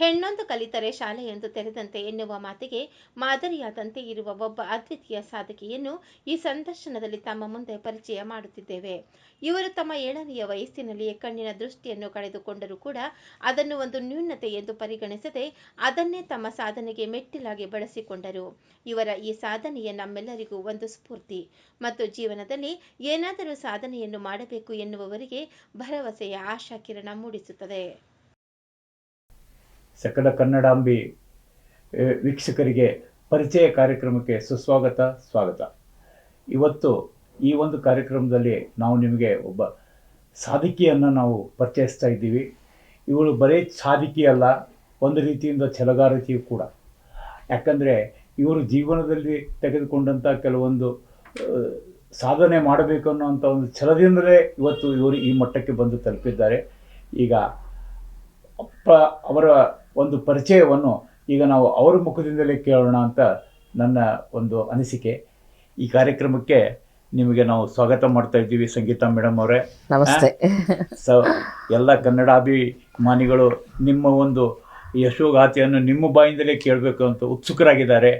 ಹೆಣ್ಣೊಂದು ಕಲಿತರೆ ಶಾಲೆಯೊಂದು ತೆರೆದಂತೆ ಎನ್ನುವ ಮಾತಿಗೆ ಮಾದರಿಯಾದಂತೆ ಇರುವ ಒಬ್ಬ ಅದ್ವಿತೀಯ ಸಾಧಕಿಯನ್ನು ಈ ಸಂದರ್ಶನದಲ್ಲಿ ತಮ್ಮ ಮುಂದೆ ಪರಿಚಯ ಮಾಡುತ್ತಿದ್ದೇವೆ. ಇವರು ತಮ್ಮ ಏಳನೆಯ ವಯಸ್ಸಿನಲ್ಲಿಯೇ ಕಣ್ಣಿನ ದೃಷ್ಟಿಯನ್ನು ಕಳೆದುಕೊಂಡರೂ ಕೂಡ ಅದನ್ನು ಒಂದು ನ್ಯೂನತೆ ಎಂದು ಪರಿಗಣಿಸದೆ ಅದನ್ನೇ ತಮ್ಮ ಸಾಧನೆಗೆ ಮೆಟ್ಟಿಲಾಗಿ ಬಳಸಿಕೊಂಡರು. ಇವರ ಈ ಸಾಧನೆಯ ನಮ್ಮೆಲ್ಲರಿಗೂ ಒಂದು ಸ್ಫೂರ್ತಿ ಮತ್ತು ಜೀವನದಲ್ಲಿ ಏನಾದರೂ ಸಾಧನೆಯನ್ನು ಮಾಡಬೇಕು ಎನ್ನುವವರಿಗೆ ಭರವಸೆಯ ಆಶಾಕಿರಣ ಮೂಡಿಸುತ್ತದೆ. ಸಕಲ ಕನ್ನಡಾಂಬಿ ವೀಕ್ಷಕರಿಗೆ ಪರಿಚಯ ಕಾರ್ಯಕ್ರಮಕ್ಕೆ ಸುಸ್ವಾಗತ, ಸ್ವಾಗತ. ಇವತ್ತು ಈ ಒಂದು ಕಾರ್ಯಕ್ರಮದಲ್ಲಿ ನಾವು ನಿಮಗೆ ಒಬ್ಬ ಸಾಧಕಿಯನ್ನು ನಾವು ಪರಿಚಯಿಸ್ತಾ ಇದ್ದೀವಿ. ಇವಳು ಬರೀ ಸಾಧಕಿ ಅಲ್ಲ, ಒಂದು ರೀತಿಯಿಂದ ಛಲಗಾರತಿಯೂ ಕೂಡ. ಯಾಕಂದರೆ ಇವರು ಜೀವನದಲ್ಲಿ ತೆಗೆದುಕೊಂಡಂಥ ಕೆಲವೊಂದು ಸಾಧನೆ ಮಾಡಬೇಕು ಅನ್ನೋಂಥ ಒಂದು ಛಲದಿಂದಲೇ ಇವತ್ತು ಇವರು ಈ ಮಟ್ಟಕ್ಕೆ ಬಂದು ತಲುಪಿದ್ದಾರೆ. ಈಗ ಅಪ್ಪ ಅವರ ಒಂದು ಪರಿಚಯವನ್ನು ಈಗ ನಾವು ಅವರ ಮುಖದಿಂದಲೇ ಕೇಳೋಣ ಅಂತ ನನ್ನ ಒಂದು ಅನಿಸಿಕೆ. ಈ ಕಾರ್ಯಕ್ರಮಕ್ಕೆ ನಿಮಗೆ ನಾವು ಸ್ವಾಗತ ಮಾಡ್ತಾ ಇದ್ದೀವಿ ಸಂಗೀತಾ ಮೇಡಮ್ ಅವರೇ. ನಮಸ್ತೆ. ಸ ಎಲ್ಲ ಕನ್ನಡಾಭಿಮಾನಿಗಳು ನಿಮ್ಮ ಒಂದು ಯಶೋಗಾಥೆಯನ್ನು ನಿಮ್ಮ ಬಾಯಿಂದಲೇ ಕೇಳಬೇಕು ಅಂತ ಉತ್ಸುಕರಾಗಿದ್ದಾರೆ.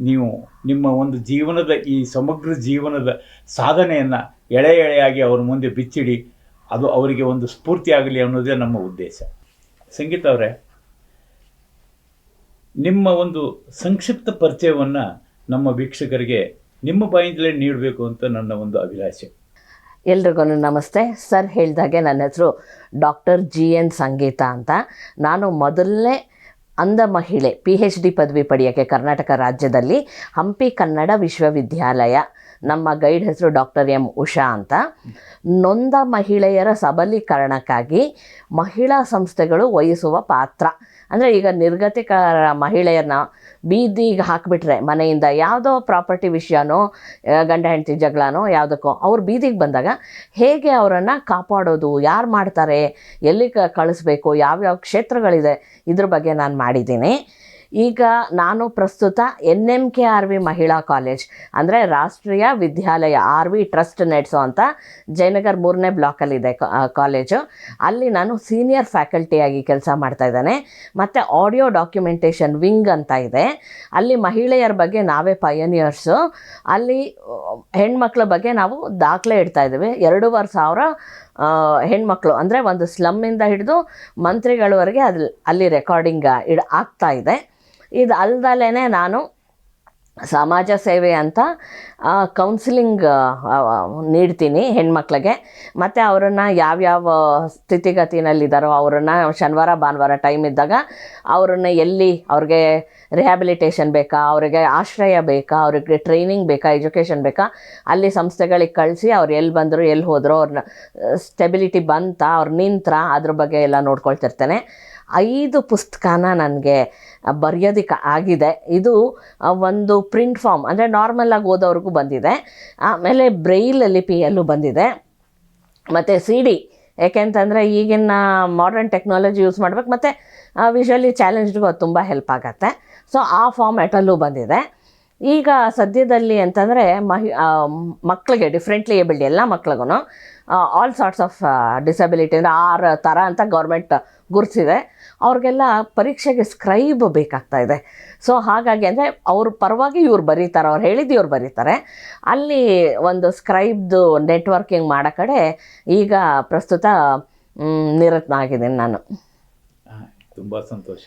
ನೀವು ನಿಮ್ಮ ಒಂದು ಜೀವನದ ಈ ಸಮಗ್ರ ಜೀವನದ ಸಾಧನೆಯನ್ನು ಎಳೆ ಎಳೆಯಾಗಿ ಅವ್ರ ಮುಂದೆ ಬಿಚ್ಚಿಡಿ. ಅದು ಅವರಿಗೆ ಒಂದು ಸ್ಫೂರ್ತಿಯಾಗಲಿ ಅನ್ನೋದೇ ನಮ್ಮ ಉದ್ದೇಶ. ಸಂಗೀತ ಅವರೇ ನಿಮ್ಮ ಒಂದು ಸಂಕ್ಷಿಪ್ತ ಪರಿಚಯವನ್ನು ನಮ್ಮ ವೀಕ್ಷಕರಿಗೆ ನಿಮ್ಮ ಬಾಯಿಂದಲೇ ನೀಡಬೇಕು ಅಂತ ನನ್ನ ಒಂದು ಅಭಿಲಾಷೆ. ಎಲ್ರಿಗೂ ನಮಸ್ತೆ. ಸರ್ ಹೇಳಿದಾಗೆ ನನ್ನ ಹೆಸರು ಡಾಕ್ಟರ್ ಜಿ ಎನ್ ಸಂಗೀತ ಅಂತ. ನಾನು ಮೊದಲನೇ ಅಂಧ ಮಹಿಳೆ ಪಿ ಹೆಚ್ ಡಿ ಪದವಿ ಪಡೆಯೋಕ್ಕೆ ಕರ್ನಾಟಕ ರಾಜ್ಯದಲ್ಲಿ ಹಂಪಿ ಕನ್ನಡ ವಿಶ್ವವಿದ್ಯಾಲಯ. ನಮ್ಮ ಗೈಡ್ ಹೆಸರು ಡಾಕ್ಟರ್ ಎಂ ಉಷಾ ಅಂತ. ನೊಂದ ಮಹಿಳೆಯರ ಸಬಲೀಕರಣಕ್ಕಾಗಿ ಮಹಿಳಾ ಸಂಸ್ಥೆಗಳು ವಹಿಸುವ ಪಾತ್ರ. ಅಂದರೆ ಈಗ ನಿರ್ಗತಿಕರ ಮಹಿಳೆಯನ್ನ ಬೀದಿಗೆ ಹಾಕಿಬಿಟ್ರೆ ಮನೆಯಿಂದ ಯಾವುದೋ ಪ್ರಾಪರ್ಟಿ ವಿಷಯನೋ ಗಂಡ ಹೆಂಡತಿ ಜಗಳನೋ ಯಾವುದಕ್ಕೋ ಅವ್ರು ಬೀದಿಗೆ ಬಂದಾಗ ಹೇಗೆ ಅವರನ್ನು ಕಾಪಾಡೋದು, ಯಾರು ಮಾಡ್ತಾರೆ, ಎಲ್ಲಿ ಕಳಿಸ್ಬೇಕು, ಯಾವ್ಯಾವ ಕ್ಷೇತ್ರಗಳಿದೆ ಇದ್ರ ಬಗ್ಗೆ ನಾನು ಮಾಡಿದ್ದೀನಿ. ಈಗ ನಾನು ಪ್ರಸ್ತುತ N M K R V ಮಹಿಳಾ ಕಾಲೇಜ್, ಅಂದರೆ ರಾಷ್ಟ್ರೀಯ ವಿದ್ಯಾಲಯ ಆರ್ ವಿ ಟ್ರಸ್ಟ್ ನಡೆಸೋ ಅಂತ ಜಯನಗರ್ ಮೂರನೇ ಬ್ಲಾಕಲ್ಲಿದೆ ಕಾಲೇಜು. ಅಲ್ಲಿ ನಾನು ಸೀನಿಯರ್ ಫ್ಯಾಕಲ್ಟಿಯಾಗಿ ಕೆಲಸ ಮಾಡ್ತಾ ಇದ್ದೇನೆ. ಮತ್ತು ಆಡಿಯೋ ಡಾಕ್ಯುಮೆಂಟೇಷನ್ ವಿಂಗ್ ಅಂತ ಇದೆ. ಅಲ್ಲಿ ಮಹಿಳೆಯರ ಬಗ್ಗೆ ನಾವೇ ಪಯನಿಯರ್ಸು ಅಲ್ಲಿ, ಹೆಣ್ಮಕ್ಳ ಬಗ್ಗೆ ನಾವು ದಾಖಲೆ ಇಡ್ತಾ ಇದ್ದೀವಿ. ಎರಡೂವರೆ ಸಾವಿರ ಹೆಣ್ಮಕ್ಳು, ಅಂದರೆ ಒಂದು ಸ್ಲಮ್ಮಿಂದ ಹಿಡಿದು ಮಂತ್ರಿಗಳವರೆಗೆ ಅಲ್ಲಿ ಅಲ್ಲಿ ರೆಕಾರ್ಡಿಂಗ್ ಇಡ್, ಆಗ್ತಾ ಇದೆ. ಇದು ಅಲ್ದಲೇ ನಾನು ಸಮಾಜ ಸೇವೆ ಅಂತ ಕೌನ್ಸಿಲಿಂಗ್ ನೀಡ್ತೀನಿ ಹೆಣ್ಮಕ್ಳಿಗೆ. ಮತ್ತು ಅವರನ್ನು ಯಾವ್ಯಾವ ಸ್ಥಿತಿಗತಿನಲ್ಲಿದ್ದಾರೋ ಅವರನ್ನು ಶನಿವಾರ, ಭಾನುವಾರ ಟೈಮ್ ಇದ್ದಾಗ ಅವರನ್ನು ಎಲ್ಲಿ ಅವ್ರಿಗೆ ರಿಹ್ಯಾಬಿಲಿಟೇಷನ್ ಬೇಕಾ, ಅವರಿಗೆ ಆಶ್ರಯ ಬೇಕಾ, ಅವ್ರಿಗೆ ಟ್ರೈನಿಂಗ್ ಬೇಕಾ ಎಜುಕೇಷನ್ ಬೇಕಾ, ಅಲ್ಲಿ ಸಂಸ್ಥೆಗಳಿಗೆ ಕಳಿಸಿ ಅವ್ರು ಎಲ್ಲಿ ಬಂದರು ಎಲ್ಲಿ ಹೋದರು ಅವ್ರನ್ನ ಸ್ಟೆಬಿಲಿಟಿ ಬಂತಾ, ಅವ್ರು ನಿಂತ್ರ, ಅದ್ರ ಬಗ್ಗೆ ಎಲ್ಲ ನೋಡ್ಕೊಳ್ತಿರ್ತೇನೆ. ಐದು ಪುಸ್ತಕನ ನನಗೆ ಬರೆಯೋದಕ್ಕೆ ಆಗಿದೆ. ಇದು ಒಂದು ಪ್ರಿಂಟ್ ಫಾರ್ಮ್ ಅಂದರೆ ನಾರ್ಮಲಾಗಿ ಓದೋವ್ರಿಗೂ ಬಂದಿದೆ. ಆಮೇಲೆ ಬ್ರೈಲ್ ಲಿಪಿಯಲ್ಲೂ ಬಂದಿದೆ. ಮತ್ತು ಸಿ ಡಿ ಯಾಕೆಂತಂದರೆ ಈಗಿನ ಮಾಡರ್ನ್ ಟೆಕ್ನಾಲಜಿ ಯೂಸ್ ಮಾಡ್ಬೇಕು. ಮತ್ತು ವಿಷುವಲಿ ಚಾಲೆಂಜ್ಗೂ ಅದು ತುಂಬ ಹೆಲ್ಪ್ ಆಗುತ್ತೆ. ಸೊ ಆ ಫಾರ್ಮ್ಯಾಟಲ್ಲೂ ಬಂದಿದೆ. ಈಗ ಸದ್ಯದಲ್ಲಿ ಅಂತಂದರೆ ಮಹಿ ಮಕ್ಕಳಿಗೆ ಡಿಫ್ರೆಂಟ್ಲಿ ಏಬಲ್ಡ್ ಎಲ್ಲ ಮಕ್ಳಿಗೂ ಆಲ್ ಸಾರ್ಟ್ಸ್ ಆಫ್ ಡಿಸಬಿಲಿಟಿ ಅಂದರೆ ಆರು ಥರ ಅಂತ ಗೌರ್ಮೆಂಟ್ ಗುರುತಿಸಿದೆ. ಅವ್ರಿಗೆಲ್ಲ ಪರೀಕ್ಷೆಗೆ ಸ್ಕ್ರೈಬ್ ಬೇಕಾಗ್ತಾ ಇದೆ. ಸೊ ಹಾಗಾಗಿ ಅಂದರೆ ಅವ್ರ ಪರವಾಗಿ ಇವ್ರು ಬರೀತಾರೆ, ಅವ್ರು ಹೇಳಿದ್ದು ಇವ್ರು ಬರೀತಾರೆ. ಅಲ್ಲಿ ಒಂದು ಸ್ಕ್ರೈಬ್ದು ನೆಟ್ವರ್ಕಿಂಗ್ ಮಾಡೋ ಕಡೆ ಈಗ ಪ್ರಸ್ತುತ ನಿರತ್ನ ಆಗಿದ್ದೀನಿ ನಾನು. ತುಂಬ ಸಂತೋಷ.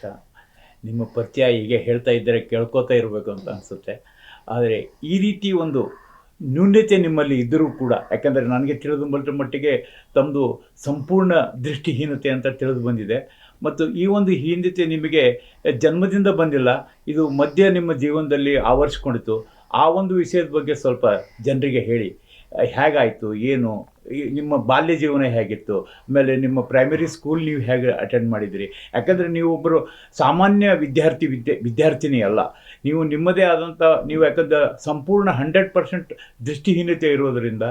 ನಿಮ್ಮ ಪರಿಚಯ ಹೀಗೆ ಹೇಳ್ತಾ ಇದ್ದರೆ ಕೇಳ್ಕೊತಾ ಇರಬೇಕು ಅಂತ ಅನಿಸುತ್ತೆ. ಆದರೆ ಈ ರೀತಿ ಒಂದು ನ್ಯೂನ್ಯತೆ ನಿಮ್ಮಲ್ಲಿ ಇದ್ದರೂ ಕೂಡ, ಯಾಕಂದರೆ ನನಗೆ ತಿಳಿದು ಬಂದ ಮಟ್ಟಿಗೆ ತಮ್ಮದು ಸಂಪೂರ್ಣ ದೃಷ್ಟಿಹೀನತೆ ಅಂತ ತಿಳಿದು ಬಂದಿದೆ. ಮತ್ತು ಈ ಒಂದು ಹೀನತೆ ನಿಮಗೆ ಜನ್ಮದಿಂದ ಬಂದಿಲ್ಲ, ಇದು ಮಧ್ಯ ನಿಮ್ಮ ಜೀವನದಲ್ಲಿ ಆವರಿಸ್ಕೊಂಡಿತು ಆ ಒಂದು ವಿಷಯದ ಬಗ್ಗೆ ಸ್ವಲ್ಪ ಜನರಿಗೆ ಹೇಳಿ. ಹೇಗಾಯಿತು, ಏನು ನಿಮ್ಮ ಬಾಲ್ಯ ಜೀವನ ಹೇಗಿತ್ತು? ಆಮೇಲೆ ನಿಮ್ಮ ಪ್ರೈಮರಿ ಸ್ಕೂಲ್ ನೀವು ಹೇಗೆ ಅಟೆಂಡ್ ಮಾಡಿದಿರಿ? ಯಾಕಂದರೆ ನೀವು ಒಬ್ಬರು ಸಾಮಾನ್ಯ ವಿದ್ಯಾರ್ಥಿ ವಿದ್ಯೆ ವಿದ್ಯಾರ್ಥಿನಿ ಅಲ್ಲ ನೀವು ನಿಮ್ಮದೇ ಆದಂಥ ನೀವು ಯಾಕಂದ್ರೆ ಸಂಪೂರ್ಣ ಹಂಡ್ರೆಡ್ ಪರ್ಸೆಂಟ್ ದೃಷ್ಟಿಹೀನತೆ ಇರೋದರಿಂದ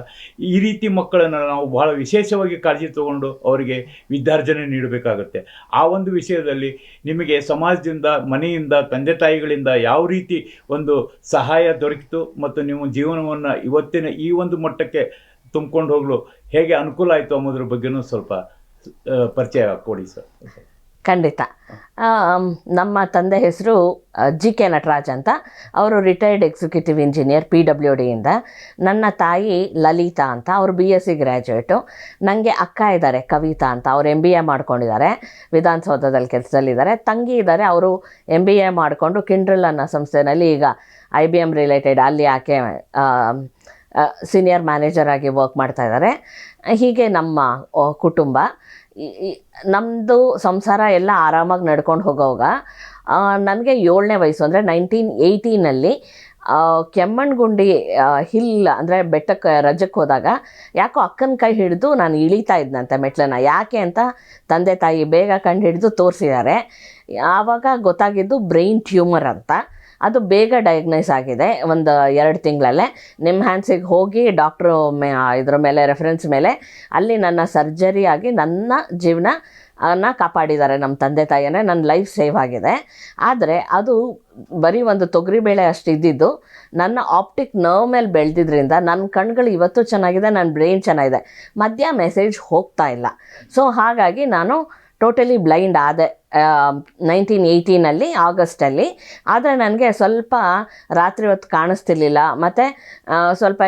ಈ ರೀತಿ ಮಕ್ಕಳನ್ನು ನಾವು ಬಹಳ ವಿಶೇಷವಾಗಿ ಕಾಳಜಿ ತಗೊಂಡು ಅವರಿಗೆ ವಿದ್ಯಾರ್ಜನೆ ನೀಡಬೇಕಾಗತ್ತೆ. ಆ ಒಂದು ವಿಷಯದಲ್ಲಿ ನಿಮಗೆ ಸಮಾಜದಿಂದ, ಮನೆಯಿಂದ, ತಂದೆ ತಾಯಿಗಳಿಂದ ಯಾವ ರೀತಿ ಒಂದು ಸಹಾಯ ದೊರಕಿತು ಮತ್ತು ನೀವು ಜೀವನವನ್ನು ಇವತ್ತಿನ ಈ ಒಂದು ಮಟ್ಟಕ್ಕೆ ತುಂಬಿಕೊಂಡು ಹೋಗಲು ಹೇಗೆ ಅನುಕೂಲ ಆಯಿತು ಅನ್ನೋದ್ರ ಬಗ್ಗೆನೂ ಸ್ವಲ್ಪ ಪರಿಚಯ ಕೊಡಿ ಸರ್. ಖಂಡಿತ. ನಮ್ಮ ತಂದೆ ಹೆಸರು ಜಿ ಕೆ ನಟರಾಜ್ ಅಂತ. ಅವರು retired executive engineer P W ಡಿಯಿಂದ ನನ್ನ ತಾಯಿ ಲಲಿತಾ ಅಂತ. ಅವರು ಬಿ ಎಸ್ ಸಿ ಗ್ರ್ಯಾಜುಯೇಟು ನನಗೆ ಅಕ್ಕ ಇದ್ದಾರೆ, ಕವಿತಾ ಅಂತ. ಅವ್ರು ಎಂ ಬಿ ಎ ಮಾಡ್ಕೊಂಡಿದ್ದಾರೆ. ವಿಧಾನಸೌಧದಲ್ಲಿ ಕೆಲಸದಲ್ಲಿದ್ದಾರೆ. ತಂಗಿ ಇದ್ದಾರೆ. ಅವರು ಎಂ ಬಿ ಎ ಮಾಡಿಕೊಂಡು ಕಿಂಡ್ರಲ್ ಅನ್ನೋ ಸಂಸ್ಥೆಯಲ್ಲಿ ಈಗ ಐ ಬಿ ಎಂ ರಿಲೇಟೆಡ್ ಅಲ್ಲಿ ಆಕೆ ಸೀನಿಯರ್ ಮ್ಯಾನೇಜರ್ ಆಗಿ ವರ್ಕ್ ಮಾಡ್ತಾ ಇದ್ದಾರೆ. ಹೀಗೆ ನಮ್ಮ ಕುಟುಂಬ. ನಮ್ಮದು ಸಂಸಾರ ಎಲ್ಲ ಆರಾಮಾಗಿ ನಡ್ಕೊಂಡು ಹೋಗೋವಾಗ ನನಗೆ ಏಳನೇ ವಯಸ್ಸು ಅಂದರೆ ನೈನ್ಟೀನ್ ಏಯ್ಟೀನಲ್ಲಿ ಕೆಮ್ಮಣ್ಗುಂಡಿ ಹಿಲ್ ಅಂದರೆ ಬೆಟ್ಟಕ್ಕೆ ರಜಕ್ಕೆ ಹೋದಾಗ ಯಾಕೋ ಅಕ್ಕನ ಕೈ ಹಿಡಿದು ನಾನು ಇಳಿತಾ ಇದ್ನಂತೆ ಮೆಟ್ಲನ್ನ. ಯಾಕೆ ಅಂತ ತಂದೆ ತಾಯಿ ಬೇಗ ಕಂಡು ಹಿಡಿದು ತೋರಿಸಿದ್ದಾರೆ. ಆವಾಗ ಗೊತ್ತಾಗಿದ್ದು ಬ್ರೈನ್ ಟ್ಯೂಮರ್ ಅಂತ. ಅದು ಬೇಗ ಡಯಾಗ್ನೈಸ್ ಆಗಿದೆ. ಒಂದು ಎರಡು ತಿಂಗಳಲ್ಲೇ. ನಿಮ್ಮ ಹ್ಯಾಂಡ್ಸಿಗೆ ಹೋಗಿ ಡಾಕ್ಟ್ರು ಮೇ ಇದ್ರ ಮೇಲೆ ರೆಫರೆನ್ಸ್ ಮೇಲೆ ಅಲ್ಲಿ ನನ್ನ ಸರ್ಜರಿ ಆಗಿ ನನ್ನ ಜೀವನ, ಅನ್ನ ಕಾಪಾಡಿದ್ದಾರೆ ನಮ್ಮ ತಂದೆ ತಾಯಿಯೇ. ನನ್ನ ಲೈಫ್ ಸೇವ್ ಆಗಿದೆ. ಆದರೆ ಅದು ಬರೀ ಒಂದು ತೊಗರಿಬೇಳೆ ಅಷ್ಟು ಇದ್ದಿದ್ದು, ನನ್ನ ಆಪ್ಟಿಕ್ ನರ್ವ್ ಮೇಲೆ ಬೆಳೆದಿದ್ದರಿಂದ ನನ್ನ ಕಣ್ಗಳು ಇವತ್ತು ಚೆನ್ನಾಗಿದೆ ನನ್ನ ಬ್ರೈನ್ ಚೆನ್ನಾಗಿದೆ. ಮಧ್ಯ ಮೆಸೇಜ್ ಹೋಗ್ತಾ ಇಲ್ಲ. ಸೊ ಹಾಗಾಗಿ ನಾನು ಟೋಟಲಿ ಬ್ಲೈಂಡ್ ಆದ ನೈನ್ಟೀನ್ ಏಯ್ಟೀನಲ್ಲಿ ಆಗಸ್ಟಲ್ಲಿ ಆದರೆ ನನಗೆ ಸ್ವಲ್ಪ ರಾತ್ರಿ ಹೊತ್ತು ಕಾಣಿಸ್ತಿರ್ಲಿಲ್ಲ. ಮತ್ತು ಸ್ವಲ್ಪ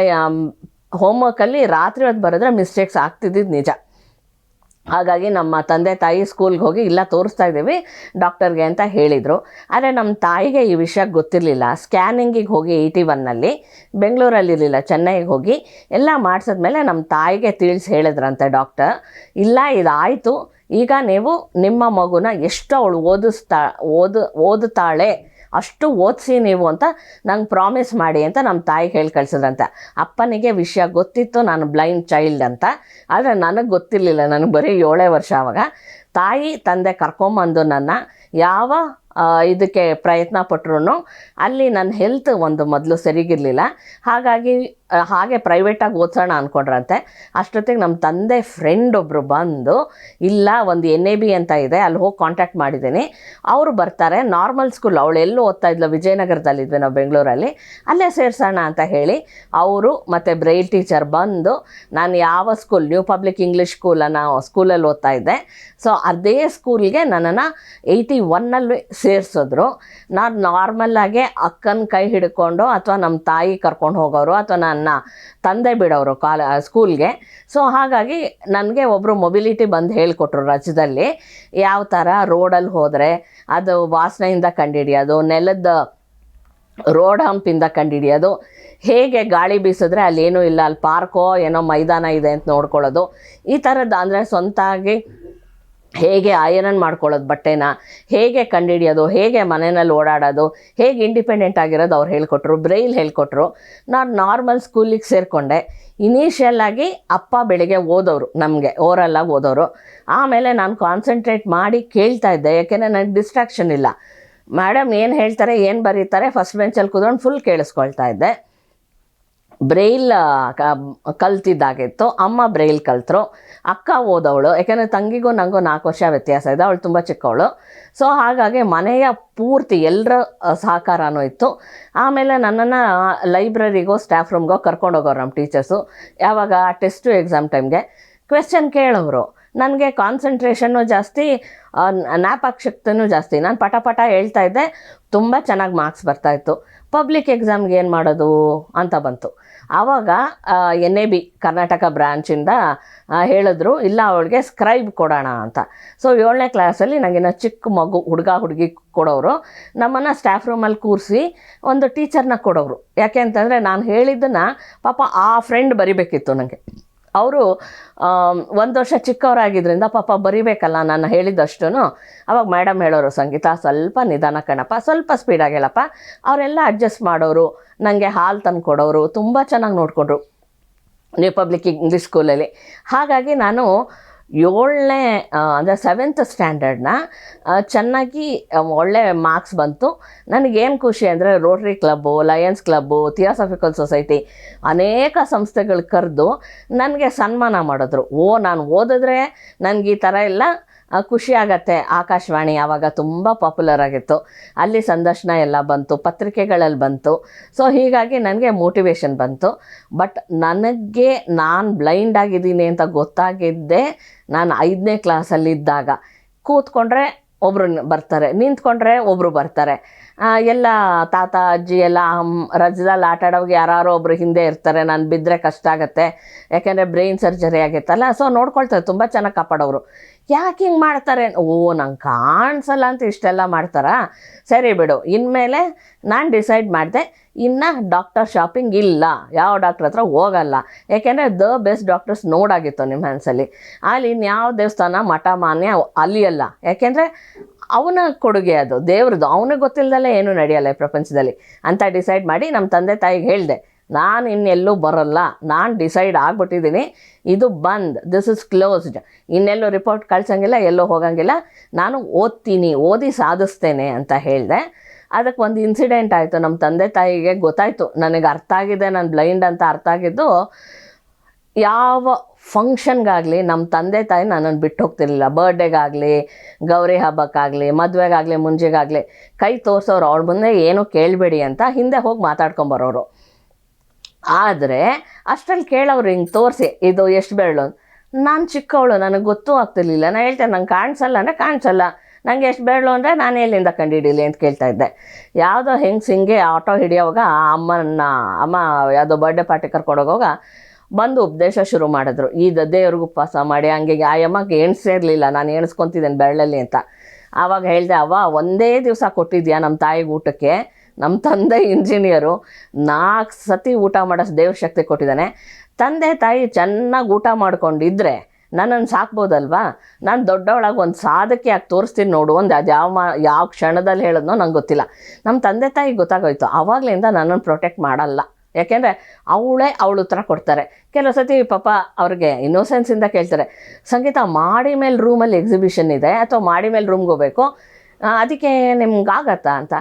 ಹೋಮ್ವರ್ಕಲ್ಲಿ ರಾತ್ರಿ ಹೊತ್ತು ಬರೆದ್ರೆ ಮಿಸ್ಟೇಕ್ಸ್ ಆಗ್ತಿದ್ದಿದ್ದು ನಿಜ. ಹಾಗಾಗಿ ನಮ್ಮ ತಂದೆ ತಾಯಿ ಸ್ಕೂಲ್ಗೆ ಹೋಗಿ ಇಲ್ಲ ತೋರಿಸ್ತಾ ಇದ್ದೀವಿ ಡಾಕ್ಟರ್ಗೆ ಅಂತ ಹೇಳಿದರು. ಆದರೆ ನಮ್ಮ ತಾಯಿಗೆ ಈ ವಿಷಯ ಗೊತ್ತಿರಲಿಲ್ಲ. ಸ್ಕ್ಯಾನಿಂಗಿಗೆ ಹೋಗಿ ಏಯ್ಟಿ ಒನ್ನಲ್ಲಿ ಬೆಂಗಳೂರಲ್ಲಿ ಇರಲಿಲ್ಲ, ಚೆನ್ನೈಗೆ ಹೋಗಿ. ಎಲ್ಲ ಮಾಡಿಸಿದ್ಮೇಲೆ ನಮ್ಮ ತಾಯಿಗೆ ತಿಳಿಸಿ ಹೇಳಿದ್ರಂತೆ ಡಾಕ್ಟರ್ ಇಲ್ಲ, ಇದಾಯಿತು. ಈಗ ನೀವು ನಿಮ್ಮ ಮಗುನ ಎಷ್ಟು ಅವಳು ಓದಿಸ್ತಾ, ಓದು, ಓದುತ್ತಾಳೆ, ಅಷ್ಟು ಓದಿಸಿ ನೀವು ಅಂತ ನಂಗೆ ಪ್ರಾಮಿಸ್ ಮಾಡಿ ಅಂತ ನಮ್ಮ ತಾಯಿಗೆ ಹೇಳಿ ಕಳ್ಸಿದ್ರಂತೆ ಅಪ್ಪನಿಗೆ ವಿಷಯ ಗೊತ್ತಿತ್ತು, ನಾನು ಬ್ಲೈಂಡ್ ಚೈಲ್ಡ್ ಅಂತ. ಆದರೆ ನನಗೆ ಗೊತ್ತಿರಲಿಲ್ಲ ನನಗೆ ಬರೀ ಏಳೇ ವರ್ಷ ಆವಾಗ. ತಾಯಿ, ತಂದೆ ಕರ್ಕೊಂಬಂದು ನನ್ನ ಯಾವ ಇದಕ್ಕೆ ಪ್ರಯತ್ನ ಪಟ್ಟರು ಅಲ್ಲಿ ನನ್ನ ಹೆಲ್ತ್ ಒಂದು ಮೊದಲು ಸರಿಗಿರಲಿಲ್ಲ. ಹಾಗಾಗಿ ಹಾಗೆ ಪ್ರೈವೇಟಾಗಿ ಓದ್ಸೋಣ ಅಂದ್ಕೊಂಡ್ರಂತೆ ಅಷ್ಟೊತ್ತಿಗೆ ನಮ್ಮ ತಂದೆ ಫ್ರೆಂಡ್ ಒಬ್ಬರು ಬಂದು, ಇಲ್ಲ, ಒಂದು ಎನ್ ಎ ಬಿ ಅಂತ ಇದೆ, ಅಲ್ಲಿ ಹೋಗಿ ಕಾಂಟ್ಯಾಕ್ಟ್ ಮಾಡಿದ್ದೀನಿ. ಅವರು ಬರ್ತಾರೆ ನಾರ್ಮಲ್ ಸ್ಕೂಲ್ ಅವಳು ಎಲ್ಲೂ ಓದ್ತಾ ಇದ್ಲು ವಿಜಯನಗರದಲ್ಲಿದ್ವಿ ನಾವು ಬೆಂಗಳೂರಲ್ಲಿ. ಅಲ್ಲೇ ಸೇರಿಸೋಣ ಅಂತ ಹೇಳಿ, ಅವರು ಮತ್ತು ಬ್ರೈಲ್ ಟೀಚರ್ ಬಂದು, ನಾನು ಯಾವ ಸ್ಕೂಲ್ ನ್ಯೂ ಪಬ್ಲಿಕ್ ಇಂಗ್ಲೀಷ್ ಸ್ಕೂಲನ್ನು ಸ್ಕೂಲಲ್ಲಿ ಓದ್ತಾ ಇದ್ದೆ. ಸೊ ಅದೇ ಸ್ಕೂಲ್ಗೆ ನನ್ನನ್ನು ಏಯ್ಟಿ ಒನ್ನಲ್ಲಿ ಸೇರಿಸಿದ್ರು. ನಾನು ನಾರ್ಮಲ್ಲಾಗೆ ಅಕ್ಕನ ಕೈ ಹಿಡ್ಕೊಂಡು ಅಥವಾ ನಮ್ಮ ತಾಯಿ ಕರ್ಕೊಂಡು ಹೋಗೋರು ಅಥವಾ ನನ್ನ ತಂದೆ ಬಿಡೋರು ಕಾಲ ಸ್ಕೂಲ್ಗೆ ಸೊ ಹಾಗಾಗಿ ನನಗೆ ಒಬ್ಬರು ಮೊಬಿಲಿಟಿ ಬಂದು ಹೇಳಿಕೊಟ್ರು ರಜದಲ್ಲಿ. ಯಾವ ಥರ ರೋಡಲ್ಲಿ ಹೋದರೆ, ಅದು ವಾಸನೆಯಿಂದ ಕಂಡುಹಿಡಿಯೋದು ನೆಲದ ರೋಡ್ ಹಂಪಿಂದ ಕಂಡುಹಿಡಿಯೋದು ಹೇಗೆ ಗಾಳಿ ಬೀಸಿದ್ರೆ ಅಲ್ಲೇನೂ ಇಲ್ಲ, ಅಲ್ಲಿ ಪಾರ್ಕೋ ಏನೋ ಮೈದಾನ ಇದೆ ಅಂತ ನೋಡ್ಕೊಳ್ಳೋದು. ಈ ಥರದ್ದು ಅಂದರೆ ಸ್ವಂತಾಗಿ ಹೇಗೆ ಐರನ್ ಮಾಡ್ಕೊಳ್ಳೋದು ಬಟ್ಟೆನ, ಹೇಗೆ ಕಂಡುಹಿಡಿಯೋದು ಹೇಗೆ ಮನೆಯಲ್ಲಿ ಓಡಾಡೋದು, ಹೇಗೆ ಇಂಡಿಪೆಂಡೆಂಟ್ ಆಗಿರೋದು ಅವ್ರು ಹೇಳ್ಕೊಟ್ರು ಬ್ರೈಲ್ ಹೇಳ್ಕೊಟ್ರು. ನಾನು ನಾರ್ಮಲ್ ಸ್ಕೂಲಿಗೆ ಸೇರಿಕೊಂಡೆ. ಇನಿಷಿಯಲ್ ಆಗಿ ಅಪ್ಪ ಬೆಳಿಗ್ಗೆ ಓದೋರು ನಮಗೆ ಓರಲ್ಲಾಗಿ ಓದೋರು. ಆಮೇಲೆ ನಾನು ಕಾನ್ಸಂಟ್ರೇಟ್ ಮಾಡಿ ಕೇಳ್ತಾ ಇದ್ದೆ, ಯಾಕೆಂದರೆ ನನಗೆ ಡಿಸ್ಟ್ರಾಕ್ಷನ್ ಇಲ್ಲ. ಮೇಡಮ್ ಏನು ಹೇಳ್ತಾರೆ, ಏನು ಬರೀತಾರೆ ಫಸ್ಟ್ ಬೆಂಚಲ್ಲಿ ಕೂತ್ಕೊಂಡು ಫುಲ್ ಕೇಳಿಸ್ಕೊಳ್ತಾ ಇದ್ದೆ. ಬ್ರೈಲ್ ಕಲ್ತಿದ್ದಾಗಿತ್ತು. ಅಮ್ಮ ಬ್ರೈಲ್ ಕಲ್ತರು. ಅಕ್ಕ ಓದವಳು. ಯಾಕೆಂದರೆ ತಂಗಿಗೂ ನನಗೂ ನಾಲ್ಕು ವರ್ಷ ವ್ಯತ್ಯಾಸ ಇದೆ. ಅವಳು ತುಂಬ ಚಿಕ್ಕವಳು. ಸೊ ಹಾಗಾಗಿ ಮನೆಯ ಪೂರ್ತಿ ಎಲ್ಲರ ಸಹಕಾರನೂ ಇತ್ತು. ಆಮೇಲೆ ನನ್ನನ್ನು ಲೈಬ್ರರಿಗೋ, ಸ್ಟಾಫ್ ರೂಮ್ಗೋ ಕರ್ಕೊಂಡು ಹೋಗೋರು ನಮ್ಮ ಟೀಚರ್ಸು. ಯಾವಾಗ ಟೆಸ್ಟು ಎಕ್ಸಾಮ್ ಟೈಮ್ಗೆ. ಕ್ವೆಶ್ಚನ್ ಕೇಳೋರು ನನಗೆ ಕಾನ್ಸಂಟ್ರೇಷನ್ನು ಜಾಸ್ತಿ ಜ್ಞಾಪಕಶಕ್ತಿನೂ ಜಾಸ್ತಿ. ನಾನು ಪಟ ಪಟ ಹೇಳ್ತಾ ಇದ್ದೆ, ತುಂಬ ಚೆನ್ನಾಗಿ ಮಾರ್ಕ್ಸ್ ಬರ್ತಾಯಿತ್ತು ಪಬ್ಲಿಕ್ ಎಕ್ಸಾಮ್ಗೆ ಏನು ಮಾಡೋದು ಅಂತ ಬಂತು. ಆವಾಗ ಎನ್ ಎ ಬಿ ಕರ್ನಾಟಕ ಬ್ರ್ಯಾಂಚಿಂದ ಹೇಳಿದ್ರು, ಇಲ್ಲ ಅವಳಿಗೆ ಸ್ಕ್ರೈಬ್ ಕೊಡೋಣ ಅಂತ. ಸೊ ಏಳನೇ ಕ್ಲಾಸಲ್ಲಿ ನನಗಿನ್ನ ಚಿಕ್ಕ ಮಗು, ಹುಡುಗ, ಹುಡುಗಿ ಕೊಡೋರು ನಮ್ಮನ್ನು ಸ್ಟಾಫ್ ರೂಮಲ್ಲಿ ಕೂರಿಸಿ ಒಂದು ಟೀಚರ್ನ ಕೊಡೋರು ಯಾಕೆ ಅಂತಂದರೆ ನಾನು ಹೇಳಿದ್ದನ್ನು ಪಾಪ ಆ ಫ್ರೆಂಡ್ ಬರಿಬೇಕಿತ್ತು ನನಗೆ ಅವರು ಒಂದು ವರ್ಷ ಚಿಕ್ಕವರಾಗಿದ್ದರಿಂದ ಪಾಪ ಬರಿಬೇಕಲ್ಲ ನಾನು ಹೇಳಿದ್ದಷ್ಟೂ ಅವಾಗ ಮೇಡಮ್ ಹೇಳೋರು ಸಂಗೀತ, ಸ್ವಲ್ಪ ನಿಧಾನ ಕಣಪ್ಪ, ಸ್ವಲ್ಪ ಸ್ಪೀಡಾಗಿ ಹೇಳಪ್ಪ ಅವರೆಲ್ಲ ಅಡ್ಜಸ್ಟ್ ಮಾಡೋರು ನನಗೆ ಹಾಲು ತಂದು ಕೊಡೋರು, ತುಂಬ ಚೆನ್ನಾಗಿ ನೋಡಿಕೊಂಡ್ರು. ರಿಪಬ್ಲಿಕ್ ಪಬ್ಲಿಕ್ ಇಂಗ್ಲೀಷ್ ಸ್ಕೂಲಲ್ಲಿ ಹಾಗಾಗಿ ನಾನು ಏಳನೇ ಅಂದರೆ ಸೆವೆಂತ್ ಸ್ಟ್ಯಾಂಡರ್ಡ್ನ ಚೆನ್ನಾಗಿ ಒಳ್ಳೆ ಮಾರ್ಕ್ಸ್ ಬಂತು. ನನಗೇನು ಖುಷಿ ಅಂದರೆ rotary club lions club theosophical society ಅನೇಕ ಸಂಸ್ಥೆಗಳು ಕರೆದು ನನಗೆ ಸನ್ಮಾನ ಮಾಡಿದ್ರು. ಓ, ನಾನು ಓದಿದ್ರೆ ನನಗೆ ಈ ಥರ ಎಲ್ಲ ಖುಷಿ ಆಗತ್ತೆ. ಆಕಾಶವಾಣಿ ಆವಾಗ ತುಂಬ ಪಾಪ್ಯುಲರ್ ಆಗಿತ್ತು. ಅಲ್ಲಿ ಸಂದರ್ಶನ ಎಲ್ಲ ಬಂತು, ಪತ್ರಿಕೆಗಳಲ್ಲಿ ಬಂತು. ಸೊ ಹೀಗಾಗಿ ನನಗೆ ಮೋಟಿವೇಶನ್ ಬಂತು. ಬಟ್ ನನಗೆ ನಾನು ಬ್ಲೈಂಡ್ ಆಗಿದ್ದೀನಿ ಅಂತ ಗೊತ್ತಾಗಿದ್ದೆ ನಾನು ಐದನೇ ಕ್ಲಾಸಲ್ಲಿದ್ದಾಗ ಕೂತ್ಕೊಂಡ್ರೆ ಒಬ್ಬರು ಬರ್ತಾರೆ, ನಿಂತ್ಕೊಂಡ್ರೆ ಒಬ್ಬರು ಬರ್ತಾರೆ. ಎಲ್ಲ ತಾತ, ಅಜ್ಜಿ, ಎಲ್ಲ ರಜದಲ್ಲಿ ಆಟ ಆಡೋವಾಗ ಯಾರು ಒಬ್ಬರು ಹಿಂದೆ ಇರ್ತಾರೆ. ನಾನು ಬಿದ್ದರೆ ಕಷ್ಟ ಆಗುತ್ತೆ. ಯಾಕೆಂದರೆ ಬ್ರೈನ್ ಸರ್ಜರಿ ಆಗಿತ್ತಲ್ಲ. ಸೊ ನೋಡ್ಕೊಳ್ತಾರೆ. ತುಂಬ ಚೆನ್ನಾಗಿ ಕಾಪಾಡೋರು ಯಾಕೆ ಹಿಂಗೆ ಮಾಡ್ತಾರೆ? ಓ, ನಂಗೆ ಕಾಣಿಸಲ್ಲ ಅಂತ ಇಷ್ಟೆಲ್ಲ ಮಾಡ್ತಾರಾ. ಸರಿ ಬಿಡು, ಇನ್ಮೇಲೆ ನಾನು ಡಿಸೈಡ್ ಮಾಡಿದೆ, ಇನ್ನು ಡಾಕ್ಟರ್ ಶಾಪಿಂಗ್ ಇಲ್ಲ, ಯಾವ ಡಾಕ್ಟ್ರ್ ಹತ್ರ ಹೋಗಲ್ಲ. ಯಾಕೆಂದರೆ ದ ಬೆಸ್ಟ್ ಡಾಕ್ಟರ್ಸ್ ನೋಡಾಗಿತ್ತು ನಿಮ್ಮ ಮನಸ್ಸಲ್ಲಿ ಅಲ್ಲಿ ಇನ್ಯಾವ ದೇವಸ್ಥಾನ, ಮಠ, ಮಾನ್ಯ ಅಲ್ಲ ಯಾಕೆಂದರೆ ಅವನ ಕೊಡುಗೆ ಅದು, ದೇವ್ರದ್ದು. ಅವನಿಗೆ ಗೊತ್ತಿಲ್ಲದಲ್ಲೇ ಏನೂ ನಡೆಯಲ್ಲ ಪ್ರಪಂಚದಲ್ಲಿ ಅಂತ ಡಿಸೈಡ್ ಮಾಡಿ ನಮ್ಮ ತಂದೆ ತಾಯಿಗೆ ಹೇಳಿದೆ. ನಾನು ಇನ್ನೆಲ್ಲೂ ಬರಲ್ಲ. ನಾನು ಡಿಸೈಡ್ ಆಗಿಬಿಟ್ಟಿದ್ದೀನಿ ಇದು ಬಂದ್. ದಿಸ್ ಇಸ್ ಕ್ಲೋಸ್ಡ್ ಇನ್ನೆಲ್ಲೂ ರಿಪೋರ್ಟ್ ಕಳ್ಸೋಂಗಿಲ್ಲ, ಎಲ್ಲೂ ಹೋಗೋಂಗಿಲ್ಲ. ನಾನು ಓದ್ತೀನಿ, ಓದಿ ಸಾಧಿಸ್ತೇನೆ ಅಂತ ಹೇಳಿದೆ. ಅದಕ್ಕೆ ಒಂದು ಇನ್ಸಿಡೆಂಟ್ ಆಯಿತು. ನಮ್ಮ ತಂದೆ ತಾಯಿಗೆ ಗೊತ್ತಾಯಿತು. ನನಗೆ ಅರ್ಥ ಆಗಿದೆ, ನಾನು ಬ್ಲೈಂಡ್ ಅಂತ ಅರ್ಥ ಆಗಿದ್ದು. ಯಾವ ಫಂಕ್ಷನ್ಗಾಗಲಿ ನಮ್ಮ ತಂದೆ ತಾಯಿ ನನ್ನನ್ನು ಬಿಟ್ಟು ಹೋಗ್ತಿರ್ಲಿಲ್ಲ ಬರ್ಡೇಗಾಗಲಿ ಗೌರಿ ಹಬ್ಬಕ್ಕಾಗಲಿ, ಮದುವೆಗಾಗಲಿ, ಮುಂಜೆಗಾಗಲಿ, ಕೈ ತೋರಿಸೋರು ಅವ್ರ ಮುಂದೆ ಏನೂ ಕೇಳಬೇಡಿ ಅಂತ ಹಿಂದೆ ಹೋಗಿ ಮಾತಾಡ್ಕೊಂಬರೋರು ಆದರೆ ಅಷ್ಟರಲ್ಲಿ ಕೇಳೋರು ಹಿಂಗೆ ತೋರಿಸಿ, ಇದು ಎಷ್ಟು ಬೆರಳು ನಾನು ಚಿಕ್ಕವಳು, ನನಗೆ ಗೊತ್ತೂ ಆಗ್ತಿರ್ಲಿಲ್ಲ. ನಾನು ಹೇಳ್ತೇನೆ ನಂಗೆ ಕಾಣಿಸಲ್ಲ ಅಂದರೆ ಕಾಣಿಸಲ್ಲ. ನನಗೆ ಎಷ್ಟು ಬೆರಳು ಅಂದರೆ ನಾನು ಎಲ್ಲಿಂದ ಕಂಡುಹಿಡೀಲಿ ಅಂತ ಕೇಳ್ತಾ ಇದ್ದೆ. ಯಾವುದೋ ಹೆಂಗೆ ಹಿಂಗೆ ಆಟೋ ಹಿಡಿಯೋವಾಗ ಆ ಅಮ್ಮನ ಅಮ್ಮ ಯಾವುದೋ ಬರ್ಡೇ ಪಾರ್ಟಿ ಕರ್ಕೊಂಡೋಗುವಾಗ ಬಂದು ಉಪದೇಶ ಶುರು ಮಾಡಿದ್ರು. ಈ ದೇವ್ರಿಗೆ ಉಪವಾಸ ಮಾಡಿ ಹಂಗೆ ಆ ಅಮ್ಮಗೆ ಎಣಿಸೇ ಇರಲಿಲ್ಲ. ನಾನು ಎಣಿಸ್ಕೊತಿದ್ದೇನೆ ಬೆರಳಲ್ಲಿ ಅಂತ. ಆವಾಗ ಹೇಳಿದೆ, ಅವ್ವ, ಒಂದೇ ದಿವಸ ಕೊಟ್ಟಿದ್ಯಾ ನಮ್ಮ ತಾಯಿಗೆ ಊಟಕ್ಕೆ? ನಮ್ಮ ತಂದೆ ಇಂಜಿನಿಯರು ನಾಲ್ಕು ಸತಿ ಊಟ ಮಾಡೋ ದೇವ್ರ ಶಕ್ತಿ ಕೊಟ್ಟಿದ್ದಾನೆ. ತಂದೆ ತಾಯಿ ಚೆನ್ನಾಗಿ ಊಟ ಮಾಡ್ಕೊಂಡಿದ್ರೆ ನನ್ನನ್ನು ಸಾಕ್ಬೋದಲ್ವಾ? ನಾನು ದೊಡ್ಡವಳಾಗಿ ಒಂದು ಸಾಧಕ್ಕೆ ಯಾಕೆ ತೋರಿಸ್ತೀನಿ ನೋಡು ಒಂದು ಅದು ಯಾವ ಮಾ, ಯಾವ ಕ್ಷಣದಲ್ಲಿ ಹೇಳೋದನ್ನೋ ನಂಗೆ ಗೊತ್ತಿಲ್ಲ. ನಮ್ಮ ತಂದೆ ತಾಯಿ ಗೊತ್ತಾಗೋಯ್ತು ಆವಾಗಲಿಂದ ನನ್ನನ್ನು ಪ್ರೊಟೆಕ್ಟ್ ಮಾಡಲ್ಲ. ಯಾಕೆಂದರೆ ಅವಳೇ ಅವಳು ಉತ್ತರ ಕೊಡ್ತಾರೆ. ಕೆಲವು ಸತಿ ಪಾಪ ಅವ್ರಿಗೆ ಇನ್ನೋಸೆನ್ಸಿಂದ ಕೇಳ್ತಾರೆ, ಸಂಗೀತ ಮಾಡಿ ಮೇಲೆ ರೂಮಲ್ಲಿ ಎಕ್ಸಿಬಿಷನ್ ಇದೆ ಅಥವಾ ಮಾಡಿ ಮೇಲೆ ರೂಮ್ಗೆ ಹೋಗ್ಬೇಕು ಅದಕ್ಕೆ ನಿಮ್ಗೆ ಆಗತ್ತಾ ಅಂತ.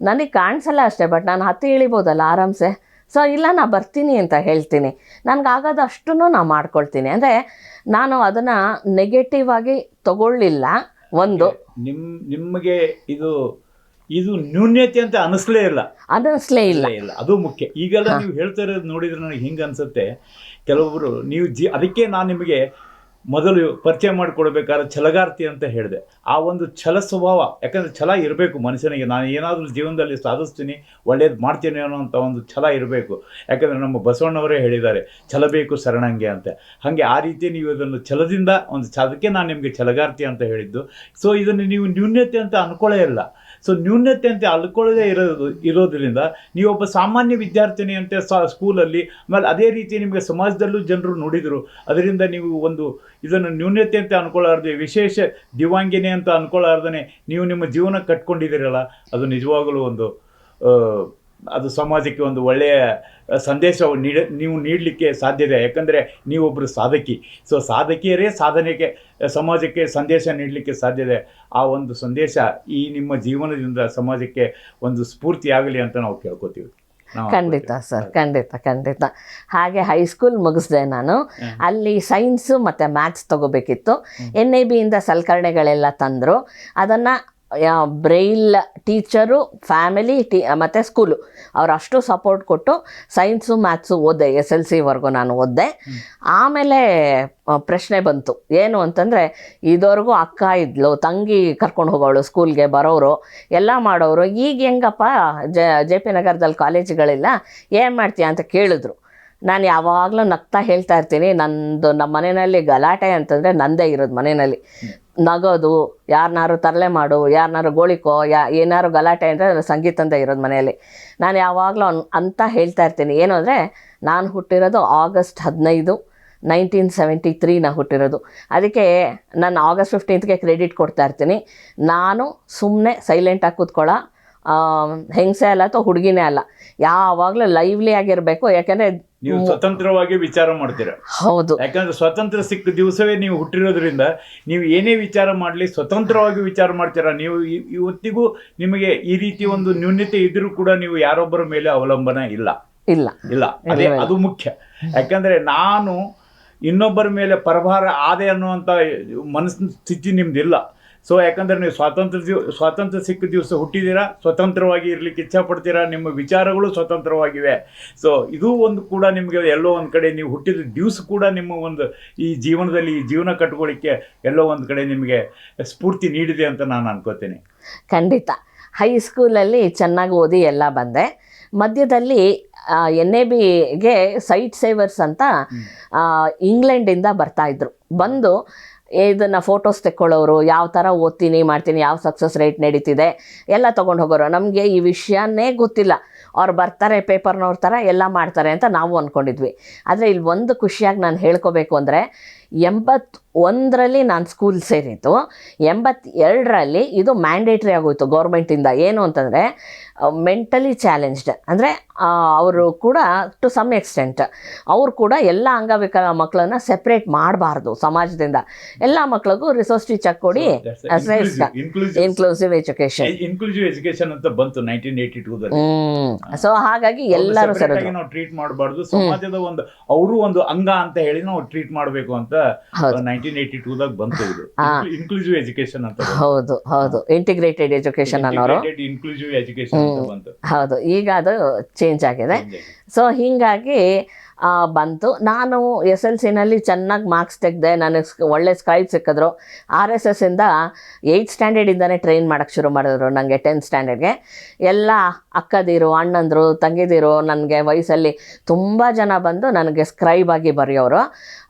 ನನಗೆ ಕಾಣಿಸಲ್ಲ ಅಷ್ಟೇ ಬಟ್ ನಾನು ಹತ್ತಿ ಇಳಿಬೋದಲ್ಲ ಆರಾಮ್ಸೆ. ಸೊ ಇಲ್ಲ ನಾ ಬರ್ತೀನಿ ಅಂತ ಹೇಳ್ತೀನಿ. ನನಗೆ ಆಗೋದಷ್ಟು ನಾನು ಮಾಡ್ಕೊಳ್ತೀನಿ. ಅಂದರೆ ನಾನು ಅದನ್ನು ನೆಗೆಟಿವ್ ಆಗಿ ತಗೊಳ್ಳಿಲ್ಲ ಒಂದು. ನಿಮ್ ನಿಮಗೆ ಇದು ಇದು ನ್ಯೂನ್ಯತೆ ಅಂತ ಅನಿಸ್ಲೇ ಇಲ್ಲ. ಅನ್ನಿಸ್ಲೇ ಇಲ್ಲ. ಇಲ್ಲ ಇಲ್ಲ. ಅದು ಮುಖ್ಯ. ಈಗೆಲ್ಲ ನೀವು ಹೇಳ್ತಾ ಇರೋದು ನೋಡಿದ್ರೆ ನನಗೆ ಹಿಂಗೆ ಅನ್ಸುತ್ತೆ. ಕೆಲವೊಬ್ಬರು ನೀವು ಜಿ ಅದಕ್ಕೆ ನಾನು ನಿಮಗೆ ಮೊದಲು ಪರಿಚಯ ಮಾಡಿಕೊಡ್ಬೇಕಾದ್ರೆ ಛಲಗಾರ್ತಿ ಅಂತ ಹೇಳಿದೆ. ಆ ಒಂದು ಛಲ ಸ್ವಭಾವ, ಯಾಕಂದರೆ ಛಲ ಇರಬೇಕು ಮನುಷ್ಯನಿಗೆ. ನಾನು ಏನಾದರೂ ಜೀವನದಲ್ಲಿ ಸಾಧಿಸ್ತೀನಿ, ಒಳ್ಳೇದು ಮಾಡ್ತೀನಿ ಅನ್ನೋಂಥ ಒಂದು ಛಲ ಇರಬೇಕು. ಯಾಕಂದರೆ ನಮ್ಮ ಬಸವಣ್ಣವರೇ ಹೇಳಿದ್ದಾರೆ, ಛಲ ಬೇಕು ಶರಣಂಗೆ ಅಂತ. ಹಾಗೆ ಆ ರೀತಿ ನೀವು ಇದನ್ನು ಛಲದಿಂದ ಒಂದು ಛಲಕ್ಕೆ ನಾನು ನಿಮಗೆ ಛಲಗಾರ್ತಿ ಅಂತ ಹೇಳಿದ್ದು. ಸೊ ಇದನ್ನು ನೀವು ನ್ಯೂನ್ಯತೆ ಅಂತ ಅನ್ಕೊಳ್ಳೇ ಇಲ್ಲ. ಸೊ ನ್ಯೂನತೆ ಅಂತ ಅಳ್ಕೊಳ್ಳದೆ ಇರೋದು, ಇರೋದ್ರಿಂದ ನೀವೊಬ್ಬ ಸಾಮಾನ್ಯ ವಿದ್ಯಾರ್ಥಿನಿ ಅಂತ ಸಾ ಸ್ಕೂಲಲ್ಲಿ, ಆಮೇಲೆ ಅದೇ ರೀತಿ ನಿಮಗೆ ಸಮಾಜದಲ್ಲೂ ಜನರು ನೋಡಿದರು. ಅದರಿಂದ ನೀವು ಒಂದು ಇದನ್ನು ನ್ಯೂನತೆ ಅಂತ ಅನ್ಕೊಳ್ಳಾರ್ದೆ, ವಿಶೇಷ ದಿವಾಂಗಿನಿ ಅಂತ ಅನ್ಕೊಳ್ಳಾರ್ದೇ ನೀವು ನಿಮ್ಮ ಜೀವನ ಕಟ್ಕೊಂಡಿದ್ದೀರಲ್ಲ, ಅದು ನಿಜವಾಗಲೂ ಒಂದು ಅದು ಸಮಾಜಕ್ಕೆ ಒಂದು ಒಳ್ಳೆಯ ಸಂದೇಶ ನೀಡ ನೀವು ನೀಡಲಿಕ್ಕೆ ಸಾಧ್ಯತೆ ಯಾಕಂದರೆ ನೀವೊಬ್ಬರು ಸಾಧಕಿ. ಸೊ ಸಾಧಕಿಯರೇ ಸಾಧನೆಗೆ ಸಮಾಜಕ್ಕೆ ಸಂದೇಶ ನೀಡಲಿಕ್ಕೆ ಸಾಧ್ಯತೆ ಆ ಒಂದು ಸಂದೇಶ ಈ ನಿಮ್ಮ ಜೀವನದಿಂದ ಸಮಾಜಕ್ಕೆ ಒಂದು ಸ್ಫೂರ್ತಿ ಆಗಲಿ ಅಂತ ನಾವು ಕೇಳ್ಕೊತೀವಿ. ಖಂಡಿತ ಸರ್ ಖಂಡಿತ ಖಂಡಿತ. ಹಾಗೆ ಹೈಸ್ಕೂಲ್ ಮುಗಿಸ್ದೆ ನಾನು. ಅಲ್ಲಿ ಸೈನ್ಸು ಮತ್ತು ಮ್ಯಾಥ್ಸ್ ತಗೋಬೇಕಿತ್ತು. ಎನ್ ಐ ಬಿಯಿಂದ ಸಲಕರಣೆಗಳೆಲ್ಲ ತಂದರು. ಅದನ್ನು ಬ್ರೈಲ್ ಟೀಚರು ಫ್ಯಾಮಿಲಿ ಟೀ ಮತ್ತು ಸ್ಕೂಲು ಅವ್ರು ಅಷ್ಟು ಸಪೋರ್ಟ್ ಕೊಟ್ಟು ಸೈನ್ಸು ಮ್ಯಾಥ್ಸು ಓದಿದೆ ಎಸ್ ಎಲ್ ಸಿವರೆಗೂ ನಾನು ಓದಿದೆ. ಆಮೇಲೆ ಪ್ರಶ್ನೆ ಬಂತು. ಏನು ಅಂತಂದರೆ, ಇದುವರೆಗೂ ಅಕ್ಕ ಇದ್ಲು, ತಂಗಿ ಕರ್ಕೊಂಡು ಹೋಗೋಳು ಸ್ಕೂಲ್ಗೆ ಬರೋರು ಎಲ್ಲ ಮಾಡೋರು ಈಗ ಹೆಂಗಪ್ಪ, ಜೆ ಜೆ ಪಿ ನಗರದಲ್ಲಿ ಕಾಲೇಜುಗಳಿಲ್ಲ ಏನು ಮಾಡ್ತೀಯ ಅಂತ ಕೇಳಿದ್ರು. ನಾನು ಯಾವಾಗಲೂ ನಗ್ತಾ ಹೇಳ್ತಾ ಇರ್ತೀನಿ. ನಂದು ನಮ್ಮ ಮನೆಯಲ್ಲಿ ಗಲಾಟೆ ಅಂತಂದರೆ ನಂದೇ ಇರೋದು ಮನೆಯಲ್ಲಿ. ನಗೋದು ಯಾರನ್ನಾರು ತರಲೆ ಮಾಡು ಯಾರನ್ನಾರು ಗೋಳಿಕೋ, ಯಾ, ಏನಾರು ಗಲಾಟೆ ಅಂದರೆ ಅಂತ ಇರೋದು ಮನೆಯಲ್ಲಿ. ನಾನು ಯಾವಾಗಲೂ ಅಂತ ಹೇಳ್ತಾ ಇರ್ತೀನಿ. ಏನು ಅಂದರೆ, ನಾನು ಹುಟ್ಟಿರೋದು ಆಗಸ್ಟ್ ಹದಿನೈದು ನೈನ್ಟೀನ್ ಸೆವೆಂಟಿ ತ್ರೀನ ಹುಟ್ಟಿರೋದು. ಅದಕ್ಕೆ ನಾನು ಆಗಸ್ಟ್ ಫಿಫ್ಟೀನ್ತ್ಗೆ ಕ್ರೆಡಿಟ್ ಕೊಡ್ತಾ ಇರ್ತೀನಿ. ನಾನು ಸುಮ್ಮನೆ ಸೈಲೆಂಟಾಗಿ ಕೂತ್ಕೊಳ್ಳೋ ಹೆಂಗಸೆ ಅಲ್ಲ ಅಥವಾ ಹುಡುಗಿನೇ ಅಲ್ಲ. ಯಾವಾಗಲೂ ಲೈವ್ಲಿ ಆಗಿರಬೇಕು. ಯಾಕಂದ್ರೆ ನೀವು ಸ್ವತಂತ್ರವಾಗಿ ವಿಚಾರ ಮಾಡ್ತೀರಾ? ಹೌದು. ಯಾಕಂದ್ರೆ ಸ್ವತಂತ್ರ ಸಿಕ್ಕ ದಿವಸವೇ ನೀವು ಹುಟ್ಟಿರೋದ್ರಿಂದ ನೀವು ಏನೇ ವಿಚಾರ ಮಾಡಲಿ ಸ್ವತಂತ್ರವಾಗಿ ವಿಚಾರ ಮಾಡ್ತೀರಾ? ನೀವು ಇವತ್ತಿಗೂ ನಿಮಗೆ ಈ ರೀತಿ ಒಂದು ನ್ಯೂನ್ಯತೆ ಇದ್ರೂ ಕೂಡ ನೀವು ಯಾರೊಬ್ಬರ ಮೇಲೆ ಅವಲಂಬನ ಇಲ್ಲ. ಇಲ್ಲ. ಇಲ್ಲ. ಅದೇ ಅದು ಮುಖ್ಯ. ಯಾಕಂದ್ರೆ ನಾನು ಇನ್ನೊಬ್ಬರ ಮೇಲೆ ಪರಭಾರ ಆದೆ ಅನ್ನುವಂಥ ಮನಸ್ಸಿನ ಸ್ಥಿತಿ ನಿಮ್ದಿಲ್ಲ. ಸೊ ಯಾಕಂದ್ರೆ ನೀವು ಸ್ವಾತಂತ್ರ್ಯ ದಿವ ಸ್ವಾತಂತ್ರ್ಯ ಸಿಕ್ಕ ದಿವಸ ಹುಟ್ಟಿದ್ದೀರಾ ಸ್ವತಂತ್ರವಾಗಿ ಇರಲಿಕ್ಕೆ ಇಚ್ಛಪಡ್ತೀರಾ ನಿಮ್ಮ ವಿಚಾರಗಳು ಸ್ವತಂತ್ರವಾಗಿವೆ. ಸೊ ಇದು ಒಂದು ಕೂಡ ನಿಮಗೆ ಎಲ್ಲೋ ಒಂದು ಕಡೆ ನೀವು ಹುಟ್ಟಿದ ದಿವಸ ಕೂಡ ನಿಮ್ಮ ಒಂದು ಈ ಜೀವನದಲ್ಲಿ ಈ ಜೀವನ ಕಟ್ಕೊಳ್ಳಿಕ್ಕೆ ಎಲ್ಲೋ ಒಂದು ಕಡೆ ನಿಮಗೆ ಸ್ಫೂರ್ತಿ ನೀಡಿದೆ ಅಂತ ನಾನು ಅನ್ಕೋತೀನಿ. ಖಂಡಿತ. ಹೈಸ್ಕೂಲಲ್ಲಿ ಚೆನ್ನಾಗಿ ಓದಿ ಎಲ್ಲ ಬಂದೆ. ಮಧ್ಯದಲ್ಲಿ ಎನ್ ಎ ಬಿಗೆ ಸೈಟ್ ಸೇವರ್ಸ್ ಅಂತ ಇಂಗ್ಲೆಂಡಿಂದ ಬರ್ತಾಯಿದ್ರು ಬಂದು ಇದನ್ನು ಫೋಟೋಸ್ ತೆಕ್ಕೊಳ್ಳೋರು, ಯಾವ ಥರ ಓದ್ತೀನಿ, ಮಾಡ್ತೀನಿ, ಯಾವ ಸಕ್ಸಸ್ ರೇಟ್ ನಡೀತಿದೆ, ಎಲ್ಲ ತೊಗೊಂಡು ಹೋಗೋರು. ನಮಗೆ ಈ ವಿಷಯನೇ ಗೊತ್ತಿಲ್ಲ. ಅವ್ರು ಬರ್ತಾರೆ ಪೇಪರ್ನವ್ರ ಥರ ಎಲ್ಲ ಮಾಡ್ತಾರೆ ಅಂತ ನಾವು ಅಂದ್ಕೊಂಡಿದ್ವಿ ಆದರೆ ಇಲ್ಲಿ ಒಂದು ಖುಷಿಯಾಗಿ ನಾನು ಹೇಳ್ಕೋಬೇಕು ಅಂದರೆ ಎಂಬತ್ ಒಂದರಲ್ಲಿ ನಾನು ಸ್ಕೂಲ್ ಸೇರಿದ್ದು ಎಂಬತ್ತೆರಡರಲ್ಲಿ ಇದು ಮ್ಯಾಂಡೇಟ್ರಿ ಆಗೋಯ್ತು ಗೌರ್ಮೆಂಟಿಂದ ಏನು ಅಂತಂದರೆ ಮೆಂಟಲಿ ಚಾಲೆಂಜ್ಡ್ ಅಂದರೆ ಅವರು ಕೂಡ ಟು ಸಮ್ ಎಕ್ಸ್ಟೆಂಟ್ ಅವರು ಕೂಡ ಎಲ್ಲ ಅಂಗವಿಕಲ ಮಕ್ಕಳನ್ನ ಸೆಪ್ರೇಟ್ ಮಾಡಬಾರ್ದು ಸಮಾಜದಿಂದ. ಎಲ್ಲ ಮಕ್ಕಳಿಗೂ ರಿಸೋರ್ಸ್ ಚೆಕ್ ಕೊಡಿ ಇನ್ಕ್ಲೂಸಿವ್ ಎಜುಕೇಶನ್ ಇನ್ಕ್ಲೂಸಿವ್ ಎಜುಕೇಶನ್ ಅಂತ ಬಂತು ನೈನ್ಟೀನ್ ಏಯ್ಟಿ ಟೂ ಸೊ ಹಾಗಾಗಿ ಎಲ್ಲರೂ ಸರಿ ನಾವು ಟ್ರೀಟ್ ಮಾಡಬಾರ್ದು. ಸಮಾಜದ ಒಂದು ಅವರು ಒಂದು ಅಂಗ ಅಂತ ಹೇಳಿ ನಾವು ಟ್ರೀಟ್ ಮಾಡಬೇಕು ಅಂತ. ನೈನ್ಟೀನ್ ಏಯ್ಟಿ ಟೂದಾಗ ಬಂತು ಇದು. ಇನ್ಕ್ಲೂಸಿವ್ ಎಜುಕೇಶನ್ ಅಂತ ಹೌದು ಹೌದು. ಇಂಟಿಗ್ರೇಟೆಡ್ ಎಜುಕೇಶನ್ ಅನ್ನೋರು. ಇನ್ಕ್ಲೂಸಿವ್ ಎಜುಕೇಶನ್ ಅಂತ ಬಂತು. ಹೌದು ಈಗ ಅದು ಚೇಂಜ್ ಆಗಿದೆ. ಸೊ ಹಿಂಗಾಗಿ ಬಂತು. ನಾನು ಎಸ್ ಎಲ್ ಸಿನಲ್ಲಿ ಚೆನ್ನಾಗಿ ಮಾರ್ಕ್ಸ್ ತೆಗೆದೆ ನನಗೆ ಒಳ್ಳೆ ಸ್ಕೈಪ್ ಸಿಕ್ಕಿದ್ರು. ಆರ್ ಎಸ್ ಎಸ್ಸಿಂದ ಏಯ್ಟ್ ಸ್ಟ್ಯಾಂಡರ್ಡಿಂದನೇ ಟ್ರೈನ್ ಮಾಡೋಕ್ಕೆ ಶುರು ಮಾಡಿದ್ರು ನನಗೆ ಟೆಂತ್ ಸ್ಟ್ಯಾಂಡರ್ಡ್ಗೆ ಎಲ್ಲ ಅಕ್ಕದಿರು ಅಣ್ಣಂದರು ತಂಗಿದಿರು ನನಗೆ ವಯಸ್ಸಲ್ಲಿ ತುಂಬ ಜನ ಬಂದು ನನಗೆ ಸ್ಕ್ರೈಬ್ ಆಗಿ ಬರೆಯೋರು.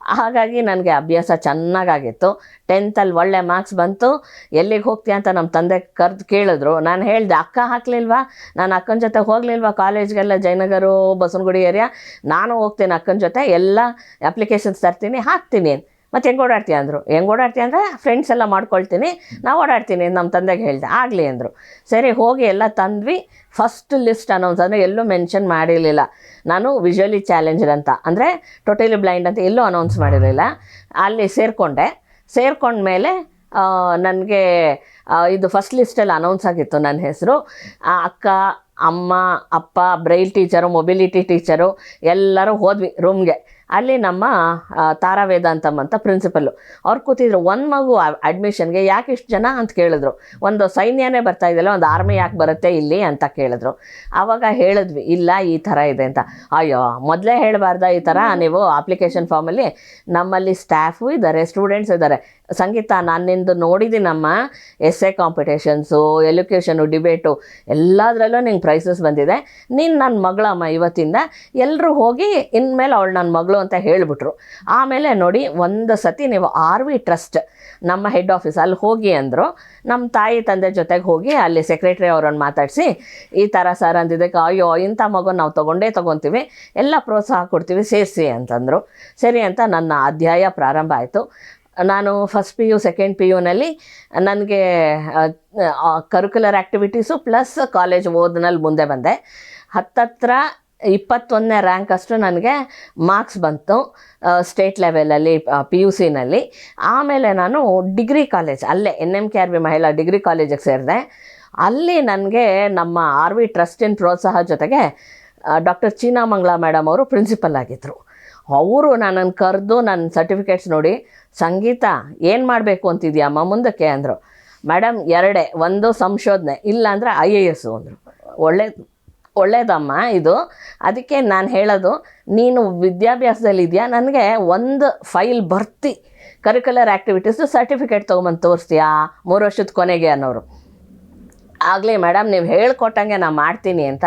ಹಾಗಾಗಿ ನನಗೆ ಅಭ್ಯಾಸ ಚೆನ್ನಾಗಾಗಿತ್ತು. ಟೆಂತಲ್ಲಿ ಒಳ್ಳೆ ಮಾರ್ಕ್ಸ್ ಬಂತು. ಎಲ್ಲಿಗೆ ಹೋಗ್ತೀಯ ಅಂತ ನಮ್ಮ ತಂದೆ ಕರೆದು ಕೇಳಿದ್ರು. ನಾನು ಹೇಳಿದೆ, ಅಕ್ಕ ಹಾಕ್ಲಿಲ್ವಾ? ನಾನು ಅಕ್ಕನ ಜೊತೆ ಹೋಗಲಿಲ್ವಾ ಕಾಲೇಜ್ಗೆಲ್ಲ ಜಯನಗರು, ಬಸವನಗುಡಿ ಏರಿಯಾ ನಾನು ಹೋಗ್ತೀನಿ ಅಕ್ಕನ ಜೊತೆ. ಎಲ್ಲ ಅಪ್ಲಿಕೇಶನ್ಸ್ ತರ್ತೀನಿ, ಹಾಕ್ತೀನಿ. ಮತ್ತು ಹೆಂಗೆ ಓಡಾಡ್ತೀಯ ಅಂದರು? ಹೆಂಗೆ ಓಡಾಡ್ತೀಯ ಅಂದರೆ ಫ್ರೆಂಡ್ಸ್ ಎಲ್ಲ ಮಾಡ್ಕೊಳ್ತೀನಿ, ನಾವು ಓಡಾಡ್ತೀನಿ ನಮ್ಮ ತಂದೆಗೆ ಹೇಳಿದೆ. ಆಗಲಿ ಅಂದರು. ಸರಿ, ಹೋಗಿ ಎಲ್ಲ ತಂದ್ವಿ. ಫಸ್ಟ್ ಲಿಸ್ಟ್ ಅನೌನ್ಸ್ ಅಂದರೆ ಎಲ್ಲೂ ಮೆನ್ಷನ್ ಮಾಡಿರಲಿಲ್ಲ. ನಾನು ವಿಜುವಲಿ ಚಾಲೆಂಜರ್ ಅಂತ. ಅಂದರೆ ಟೋಟಲಿ ಬ್ಲೈಂಡ್ ಅಂತ ಎಲ್ಲೂ ಅನೌನ್ಸ್ ಮಾಡಿರಲಿಲ್ಲ. ಅಲ್ಲಿ ಸೇರಿಕೊಂಡೆ. ಸೇರ್ಕೊಂಡ್ಮೇಲೆ ನನಗೆ ಇದು ಫಸ್ಟ್ ಲಿಸ್ಟಲ್ಲಿ ಅನೌನ್ಸ್ ಆಗಿತ್ತು ನನ್ನ ಹೆಸರು. ಅಕ್ಕ, ಅಮ್ಮ, ಅಪ್ಪ ಬ್ರೈಲ್ ಟೀಚರು ಮೊಬಿಲಿಟಿ ಟೀಚರು ಎಲ್ಲರೂ ಹೋದ್ವಿ ರೂಮ್ಗೆ ಅಲ್ಲಿ ನಮ್ಮ ತಾರಾ ವೇದಾಂತಮ್ ಅಂತ ಪ್ರಿನ್ಸಿಪಲ್ಲು ಅವ್ರು ಕೂತಿದ್ರು ಒಂದು ಮಗು ಅಡ್ಮಿಷನ್ಗೆ ಯಾಕೆ ಇಷ್ಟು ಜನ ಅಂತ ಕೇಳಿದ್ರು. ಒಂದು ಸೈನ್ಯನೇ ಬರ್ತಾ ಇದೆಯಲ್ಲ ಒಂದು ಆರ್ಮಿ ಯಾಕೆ ಬರುತ್ತೆ ಇಲ್ಲಿ ಅಂತ ಕೇಳಿದ್ರು. ಆವಾಗ ಹೇಳಿದ್ವಿ ಇಲ್ಲ ಈ ಥರ ಇದೆ ಅಂತ. ಅಯ್ಯೋ ಮೊದಲೇ ಹೇಳಬಾರ್ದ ಈ ಥರ ನೀವು ಅಪ್ಲಿಕೇಶನ್ ಫಾರ್ಮಲ್ಲಿ ನಮ್ಮಲ್ಲಿ ಸ್ಟಾಫು ಇದ್ದಾರೆ ಸ್ಟೂಡೆಂಟ್ಸ್ ಇದ್ದಾರೆ ಸಂಗೀತ ನಾನು ನಿಂದು ನೋಡಿದ್ದೀನಮ್ಮ. ಎ ಕಾಂಪಿಟೇಷನ್ಸು ಎಜುಕೇಷನು ಡಿಬೇಟು ಎಲ್ಲದರಲ್ಲೂ ನಿಂಗೆ ಪ್ರೈಸಸ್ ಬಂದಿದೆ. ನೀನು ನನ್ನ ಮಗಳಮ್ಮ ಇವತ್ತಿಂದ ಎಲ್ಲರೂ ಹೋಗಿ ಇನ್ಮೇಲೆ ಅವಳು ನನ್ನ ಮಗಳು ಅಂತ ಹೇಳಿಬಿಟ್ರು. ಆಮೇಲೆ ನೋಡಿ ಒಂದು ಸತಿ ನೀವು ಆರ್ ವಿ ಟ್ರಸ್ಟ್ ನಮ್ಮ ಹೆಡ್ ಆಫೀಸ್ ಅಲ್ಲಿ ಹೋಗಿ ಅಂದರು. ನಮ್ಮ ತಾಯಿ ತಂದೆ ಜೊತೆಗೆ ಹೋಗಿ ಅಲ್ಲಿ ಸೆಕ್ರೆಟ್ರಿ ಅವರನ್ನು ಮಾತಾಡಿಸಿ, ಈ ಥರ ಸರ್ ಅಂದಿದ್ದಕ್ಕೆ ಅಯ್ಯೋ, ಇಂಥ ಮಗು ನಾವು ತೊಗೊಂಡೇ ತೊಗೊತೀವಿ. ಎಲ್ಲ ಪ್ರೋತ್ಸಾಹ ಕೊಡ್ತೀವಿ, ಸೇರಿಸಿ ಅಂತಂದರು. ಸರಿ ಅಂತ ನನ್ನ ಅಧ್ಯಾಯ ಪ್ರಾರಂಭ ಆಯಿತು. ನಾನು first P U second P ಯುನಲ್ಲಿ ನನಗೆ ಕರಿಕ್ಯುಲರ್ ಆ್ಯಕ್ಟಿವಿಟೀಸು ಪ್ಲಸ್ ಕಾಲೇಜ್ ಓದ್ನಲ್ಲಿ ಮುಂದೆ ಬಂದೆ. ಹತ್ತತ್ರ ಇಪ್ಪತ್ತೊಂದನೇ ರ್ಯಾಂಕ್ ಅಷ್ಟು ನನಗೆ ಮಾರ್ಕ್ಸ್ ಬಂತು ಸ್ಟೇಟ್ ಲೆವೆಲಲ್ಲಿ ಪಿ ಯು ಸಿನಲ್ಲಿ ಆಮೇಲೆ ನಾನು ಡಿಗ್ರಿ ಕಾಲೇಜ್ ಅಲ್ಲೇ N M K R B ಮಹಿಳಾ ಡಿಗ್ರಿ ಕಾಲೇಜಿಗೆ ಸೇರಿದೆ. ಅಲ್ಲಿ ನನಗೆ ನಮ್ಮ ಆರ್ ವಿ ಟ್ರಸ್ಟಿನ ಪ್ರೋತ್ಸಾಹ ಜೊತೆಗೆ ಡಾಕ್ಟರ್ ಚೀನಾಮಂಗ್ಲ ಮೇಡಮ್ ಅವರು ಪ್ರಿನ್ಸಿಪಲ್ ಆಗಿದ್ದರು ಅವರು ನನ್ನನ್ನು ಕರೆದು ನನ್ನ ಸರ್ಟಿಫಿಕೇಟ್ಸ್ ನೋಡಿ ಸಂಗೀತ ಏನು ಮಾಡಬೇಕು ಅಂತಿದ್ಯಮ್ಮ ಮುಂದಕ್ಕೆ ಅಂದರು. ಮೇಡಮ್ ಎರಡೇ, ಒಂದು ಸಂಶೋಧನೆ ಇಲ್ಲಾಂದರೆ ಐ ಎ ಎಸ್ಸು ಅಂದರು. ಒಳ್ಳೆ, ಒಳ್ಳೇದಮ್ಮ ಇದು. ಅದಕ್ಕೆ ನಾನು ಹೇಳೋದು, ನೀನು ವಿದ್ಯಾಭ್ಯಾಸದಲ್ಲಿದೆಯಾ ನನಗೆ ಒಂದು ಫೈಲ್ ಬರ್ತಿ. ಕರಿಕ್ಯುಲರ್ ಆ್ಯಕ್ಟಿವಿಟೀಸು ಸರ್ಟಿಫಿಕೇಟ್ ತೊಗೊಂಬಂದು ತೋರಿಸ್ತೀಯಾ? ಮೂರು ವರ್ಷದ ಕೊನೆಗೆ ಅನ್ನೋರು. ಆಗಲಿ ಮೇಡಮ್ ನೀವು ಹೇಳ್ಕೊಟ್ಟಂಗೆ ನಾನು ಮಾಡ್ತೀನಿ ಅಂತ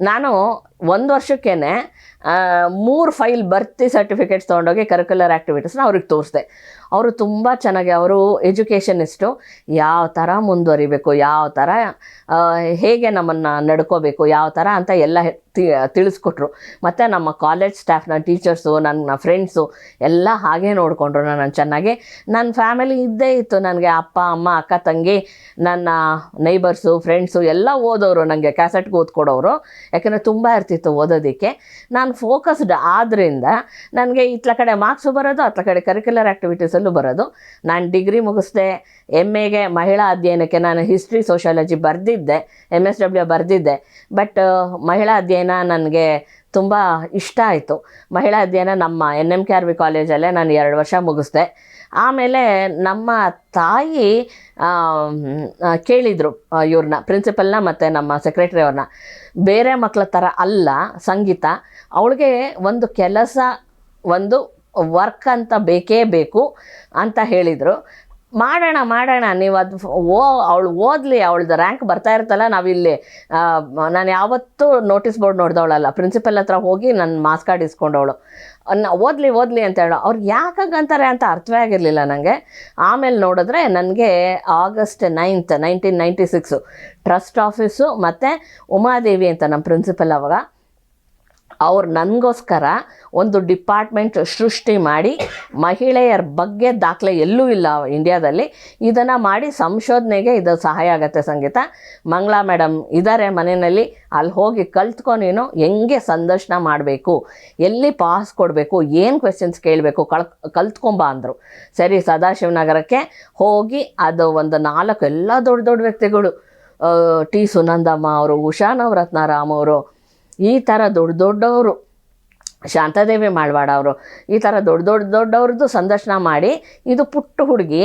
ನಾನು ಒಂದು ವರ್ಷಕ್ಕೇ ಮೂರು ಫೈಲ್ ಬರ್ತಿ ಸರ್ಟಿಫಿಕೇಟ್ಸ್ ತೊಗೊಂಡೋಗಿ ಕರಿಕ್ಯುಲರ್ ಆ್ಯಕ್ಟಿವಿಟೀಸ್ನ ಅವ್ರಿಗೆ ತೋರಿಸ್ದೆ. ಅವರು ತುಂಬ ಚೆನ್ನಾಗಿ, ಅವರು ಎಜುಕೇಷನಿಸ್ಟು. ಯಾವ ಥರ ಮುಂದುವರಿಬೇಕು, ಯಾವ ಥರ ಹೇಗೆ ನಮ್ಮನ್ನು ನಡ್ಕೋಬೇಕು, ಯಾವ ಥರ ಅಂತ ಎಲ್ಲ ತಿಳಿಸ್ಕೊಟ್ರು. ಮತ್ತು ನಮ್ಮ ಕಾಲೇಜ್ ಸ್ಟಾಫ್ನ, ಟೀಚರ್ಸು, ನನ್ನ ಫ್ರೆಂಡ್ಸು ಎಲ್ಲ ಹಾಗೆ ನೋಡಿಕೊಂಡ್ರು ನನ್ನ ಚೆನ್ನಾಗಿ. ನನ್ನ ಫ್ಯಾಮಿಲಿ ಇದ್ದೇ ಇತ್ತು ನನಗೆ, ಅಪ್ಪ, ಅಮ್ಮ, ಅಕ್ಕ, ತಂಗಿ, ನನ್ನ ನೈಬರ್ಸು, ಫ್ರೆಂಡ್ಸು ಎಲ್ಲ ಓದೋರು ನನಗೆ ಕ್ಯಾಸೆಟ್ಗೆ ಓದ್ಕೊಡೋರು ಯಾಕಂದರೆ ತುಂಬ ಇರ್ತಿತ್ತು ಓದೋದಕ್ಕೆ. ನಾನು ಫೋಕಸ್ಡ್ ಆದ್ದರಿಂದ ನನಗೆ ಇತ್ಲ ಕಡೆ ಮಾರ್ಕ್ಸು ಬರೋದು ಅತ್ಲ ಕಡೆ ಕರಿಕ್ಯುಲರ್ ಆ್ಯಕ್ಟಿವಿಟೀಸಲ್ಲೂ ಬರೋದು. ನಾನು ಡಿಗ್ರಿ ಮುಗಿಸ್ದೆ, ಎಂ ಎಗೆ ಮಹಿಳಾ ಅಧ್ಯಯನಕ್ಕೆ ನಾನು ಹಿಸ್ಟ್ರಿ, ಸೋಷಿಯಾಲಜಿ ಬರೆದಿದ್ದೆ, ಎಂ ಎಸ್ ಡಬ್ಲ್ಯೂ ಬರೆದಿದ್ದೆ. ಬಟ್, ಮಹಿಳಾ ಅಧ್ಯಯನ ನನಗೆ ತುಂಬ ಇಷ್ಟ ಆಯಿತು. ಮಹಿಳಾ ಅಧ್ಯಯನ ನಮ್ಮ N M K R V ಕಾಲೇಜಲ್ಲೇ ನಾನು ಎರಡು ವರ್ಷ ಮುಗಿಸ್ದೆ. ಆಮೇಲೆ ನಮ್ಮ ತಾಯಿ ಕೇಳಿದರು ಇವ್ರನ್ನ, ಪ್ರಿನ್ಸಿಪಲ್ನ ಮತ್ತು ನಮ್ಮ ಸೆಕ್ರೆಟ್ರಿ ಅವ್ರನ್ನ. ಬೇರೆ ಮಕ್ಕಳ ಥರ ಅಲ್ಲ, ಸಂಗೀತ. ಅವಳಿಗೆ ಒಂದು ಕೆಲಸ, ಒಂದು ವರ್ಕ್ ಅಂತ ಬೇಕೇ ಬೇಕು ಅಂತ ಹೇಳಿದರು. ಮಾಡೋಣ ಮಾಡೋಣ, ನೀವು ಅದು ಓ, ಅವಳು ಓದಲಿ, ಅವಳದು ರ್ಯಾಂಕ್ ಬರ್ತಾ ಇರ್ತಲ್ಲ ನಾವಿಲ್ಲಿ ನಾನು ಯಾವತ್ತೂ ನೋಟಿಸ್ ಬೋರ್ಡ್ ನೋಡಿದವಳಲ್ಲ ಪ್ರಿನ್ಸಿಪಲ್ ಹತ್ರ ಹೋಗಿ ನನ್ನ ಮಾಸ್ಕ್ ಕಾರ್ಡ್ ಇಸ್ಕೊಂಡವಳು. ನ ಓದಲಿ ಓದಲಿ ಅಂತ ಹೇಳೋ. ಅವ್ರು ಯಾಕಾಗಂತಾರೆ ಅಂತ ಅರ್ಥವೇ ಆಗಿರಲಿಲ್ಲ ನನಗೆ ಆಮೇಲೆ ನೋಡಿದ್ರೆ ನನಗೆ August ninth nineteen ninety six trust office ಮತ್ತು ಉಮಾದೇವಿ ಅಂತ ನಮ್ಮ ಪ್ರಿನ್ಸಿಪಲ್ ಅವಾಗ. ಅವ್ರು ನನಗೋಸ್ಕರ ಒಂದು ಡಿಪಾರ್ಟ್ಮೆಂಟ್ ಸೃಷ್ಟಿ ಮಾಡಿ ಮಹಿಳೆಯರ ಬಗ್ಗೆ ದಾಖಲೆ ಎಲ್ಲೂ ಇಲ್ಲ ಇಂಡಿಯಾದಲ್ಲಿ. ಇದನ್ನು ಮಾಡಿ ಸಂಶೋಧನೆಗೆ ಇದು ಸಹಾಯ ಆಗುತ್ತೆ ಸಂಗೀತ. ಮಂಗಳಾ ಮೇಡಮ್ ಇದ್ದಾರೆ ಮನೆಯಲ್ಲಿ ಅಲ್ಲಿ ಹೋಗಿ ಕಲ್ತ್ಕೊ ಹೆಂಗೆ ಸಂದರ್ಶನ ಮಾಡಬೇಕು? ಎಲ್ಲಿ ಪಾಸ್ ಕೊಡಬೇಕು? ಏನು ಕ್ವೆಶನ್ಸ್ ಕೇಳಬೇಕು? ಕಳ್ ಕಲ್ತ್ಕೊಂಬ ಅಂದರು. ಸರಿ, ಸದಾಶಿವನಗರಕ್ಕೆ ಹೋಗಿ ಅದು ಒಂದು ನಾಲ್ಕು ಎಲ್ಲ ದೊಡ್ಡ ದೊಡ್ಡ ವ್ಯಕ್ತಿಗಳು. ಟಿ. ಸುನಂದಮ್ಮ ಅವರು, ಉಷಾ ನವರತ್ನಾರಾಮ್ ಅವರು ಈ ಥರ ದೊಡ್ಡ ದೊಡ್ಡವರು, ಶಾಂತಾದೇವಿ ಮಾಳ್ವಾಡ ಅವರು, ಈ ಥರ ದೊಡ್ಡ ದೊಡ್ಡ ದೊಡ್ಡವ್ರದ್ದು ಸಂದರ್ಶನ ಮಾಡಿ ಇದು ಪುಟ್ಟ ಹುಡುಗಿ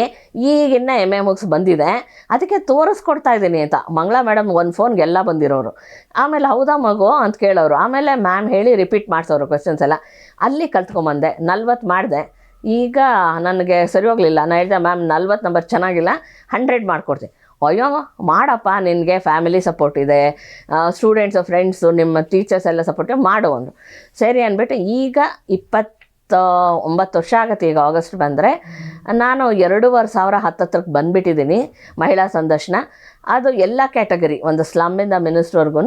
ಈಗಿನ್ನ ಎಂ ಎ ಮುಗಿಸ್ ಬಂದಿದೆ. ಅದಕ್ಕೆ ತೋರಿಸ್ಕೊಡ್ತಾ ಇದ್ದೀನಿ ಅಂತ. ಮಂಗಳಾ ಮೇಡಮ್ ಒಂದು ಫೋನ್ಗೆಲ್ಲ ಬಂದಿರೋರು. ಆಮೇಲೆ ಹೌದಾ ಮಗು ಅಂತ ಕೇಳೋರು. ಆಮೇಲೆ ಮ್ಯಾಮ್ ಹೇಳಿ ರಿಪೀಟ್ ಮಾಡ್ಸೋರು ಕ್ವೆಶನ್ಸ್ ಎಲ್ಲ. ಅಲ್ಲಿ ಕಲ್ತ್ಕೊಂಬಂದೆ, ನಲ್ವತ್ತು ಮಾಡಿದೆ. ಈಗ ನನಗೆ ಸರಿ ಹೋಗಲಿಲ್ಲ. ನಾನು ಹೇಳಿದೆ ಮ್ಯಾಮ್ ನಲ್ವತ್ತು ನಂಬರ್ ಚೆನ್ನಾಗಿಲ್ಲ. ಹಂಡ್ರೆಡ್ ಮಾಡಿಕೊಡ್ತೀನಿ. ಅಯ್ಯೋ, ಮಾಡಪ್ಪ, ನಿನಗೆ ಫ್ಯಾಮಿಲಿ ಸಪೋರ್ಟ್ ಇದೆ. ಸ್ಟೂಡೆಂಟ್ಸು ಫ್ರೆಂಡ್ಸು ನಿಮ್ಮ ಟೀಚರ್ಸ್ ಎಲ್ಲ ಸಪೋರ್ಟ್ ಮಾಡು ಅಂದರು. ಸರಿ ಅಂದ್ಬಿಟ್ಟು ಈಗ ಇಪ್ಪತ್ತ ಒಂಬತ್ತು ವರ್ಷ ಆಗುತ್ತೆ ಈಗ ಆಗಸ್ಟ್ ಬಂದರೆ. ನಾನು ಎರಡೂವರೆ ಸಾವಿರ ಹತ್ತತ್ರಕ್ಕೆ ಬಂದುಬಿಟ್ಟಿದ್ದೀನಿ ಮಹಿಳಾ ಸಂದರ್ಶನ. ಅದು ಎಲ್ಲ ಕ್ಯಾಟಗರಿ ಒಂದು ಸ್ಲಮ್ಮಿಂದ ಮಿನಿಸ್ಟ್ರ್ವರೆಗೂ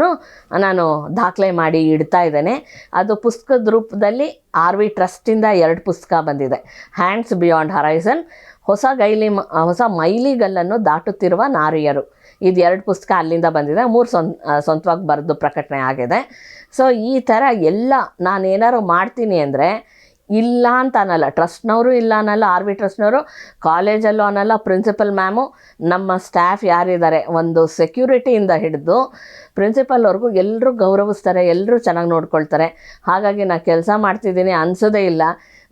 ನಾನು ದಾಖಲೆ ಮಾಡಿ ಇಡ್ತಾ ಇದ್ದೇನೆ. ಅದು ಪುಸ್ತಕದ ರೂಪದಲ್ಲಿ ಆರ್ ವಿ ಟ್ರಸ್ಟಿಂದ ಎರಡು ಪುಸ್ತಕ ಬಂದಿದೆ. ಹ್ಯಾಂಡ್ಸ್ ಬಿಯಾಂಡ್ ಹರೈಸನ್ ಹೊಸ ಗೈಲಿ ಹೊಸ ಮೈಲಿಗಲ್ಲನ್ನು ದಾಟುತ್ತಿರುವ ನಾರಿಯರು. ಇದು ಎರಡು ಪುಸ್ತಕ ಅಲ್ಲಿಂದ ಬಂದಿದೆ, ಮೂರು ಸ್ವಂತ ಸ್ವಂತವಾಗಿ ಬರೆದು ಪ್ರಕಟಣೆ ಆಗಿದೆ. ಸೊ ಈ ಥರ ಎಲ್ಲ ನಾನು ಏನಾದ್ರು ಮಾಡ್ತೀನಿ ಅಂದರೆ, ಇಲ್ಲ ಅಂತ ಅನ್ನಲ್ಲ, ಟ್ರಸ್ಟ್ನವರು ಇಲ್ಲ ಅನ್ನಲ್ಲ, ಆರ್ ವಿ ಟ್ರಸ್ಟ್ನವರು, ಕಾಲೇಜಲ್ಲೂ ಅನ್ನಲ್ಲ, ಪ್ರಿನ್ಸಿಪಲ್ ಮ್ಯಾಮು, ನಮ್ಮ ಸ್ಟಾಫ್ ಯಾರಿದ್ದಾರೆ, ಒಂದು ಸೆಕ್ಯೂರಿಟಿಯಿಂದ ಹಿಡಿದು ಪ್ರಿನ್ಸಿಪಲ್ವರೆಗೂ ಎಲ್ಲರೂ ಗೌರವಿಸ್ತಾರೆ ಎಲ್ಲರೂ ಚೆನ್ನಾಗಿ ನೋಡ್ಕೊಳ್ತಾರೆ. ಹಾಗಾಗಿ ನಾನು ಕೆಲಸ ಮಾಡ್ತಿದ್ದೀನಿ, ಅನಿಸೋದೇ ಇಲ್ಲ.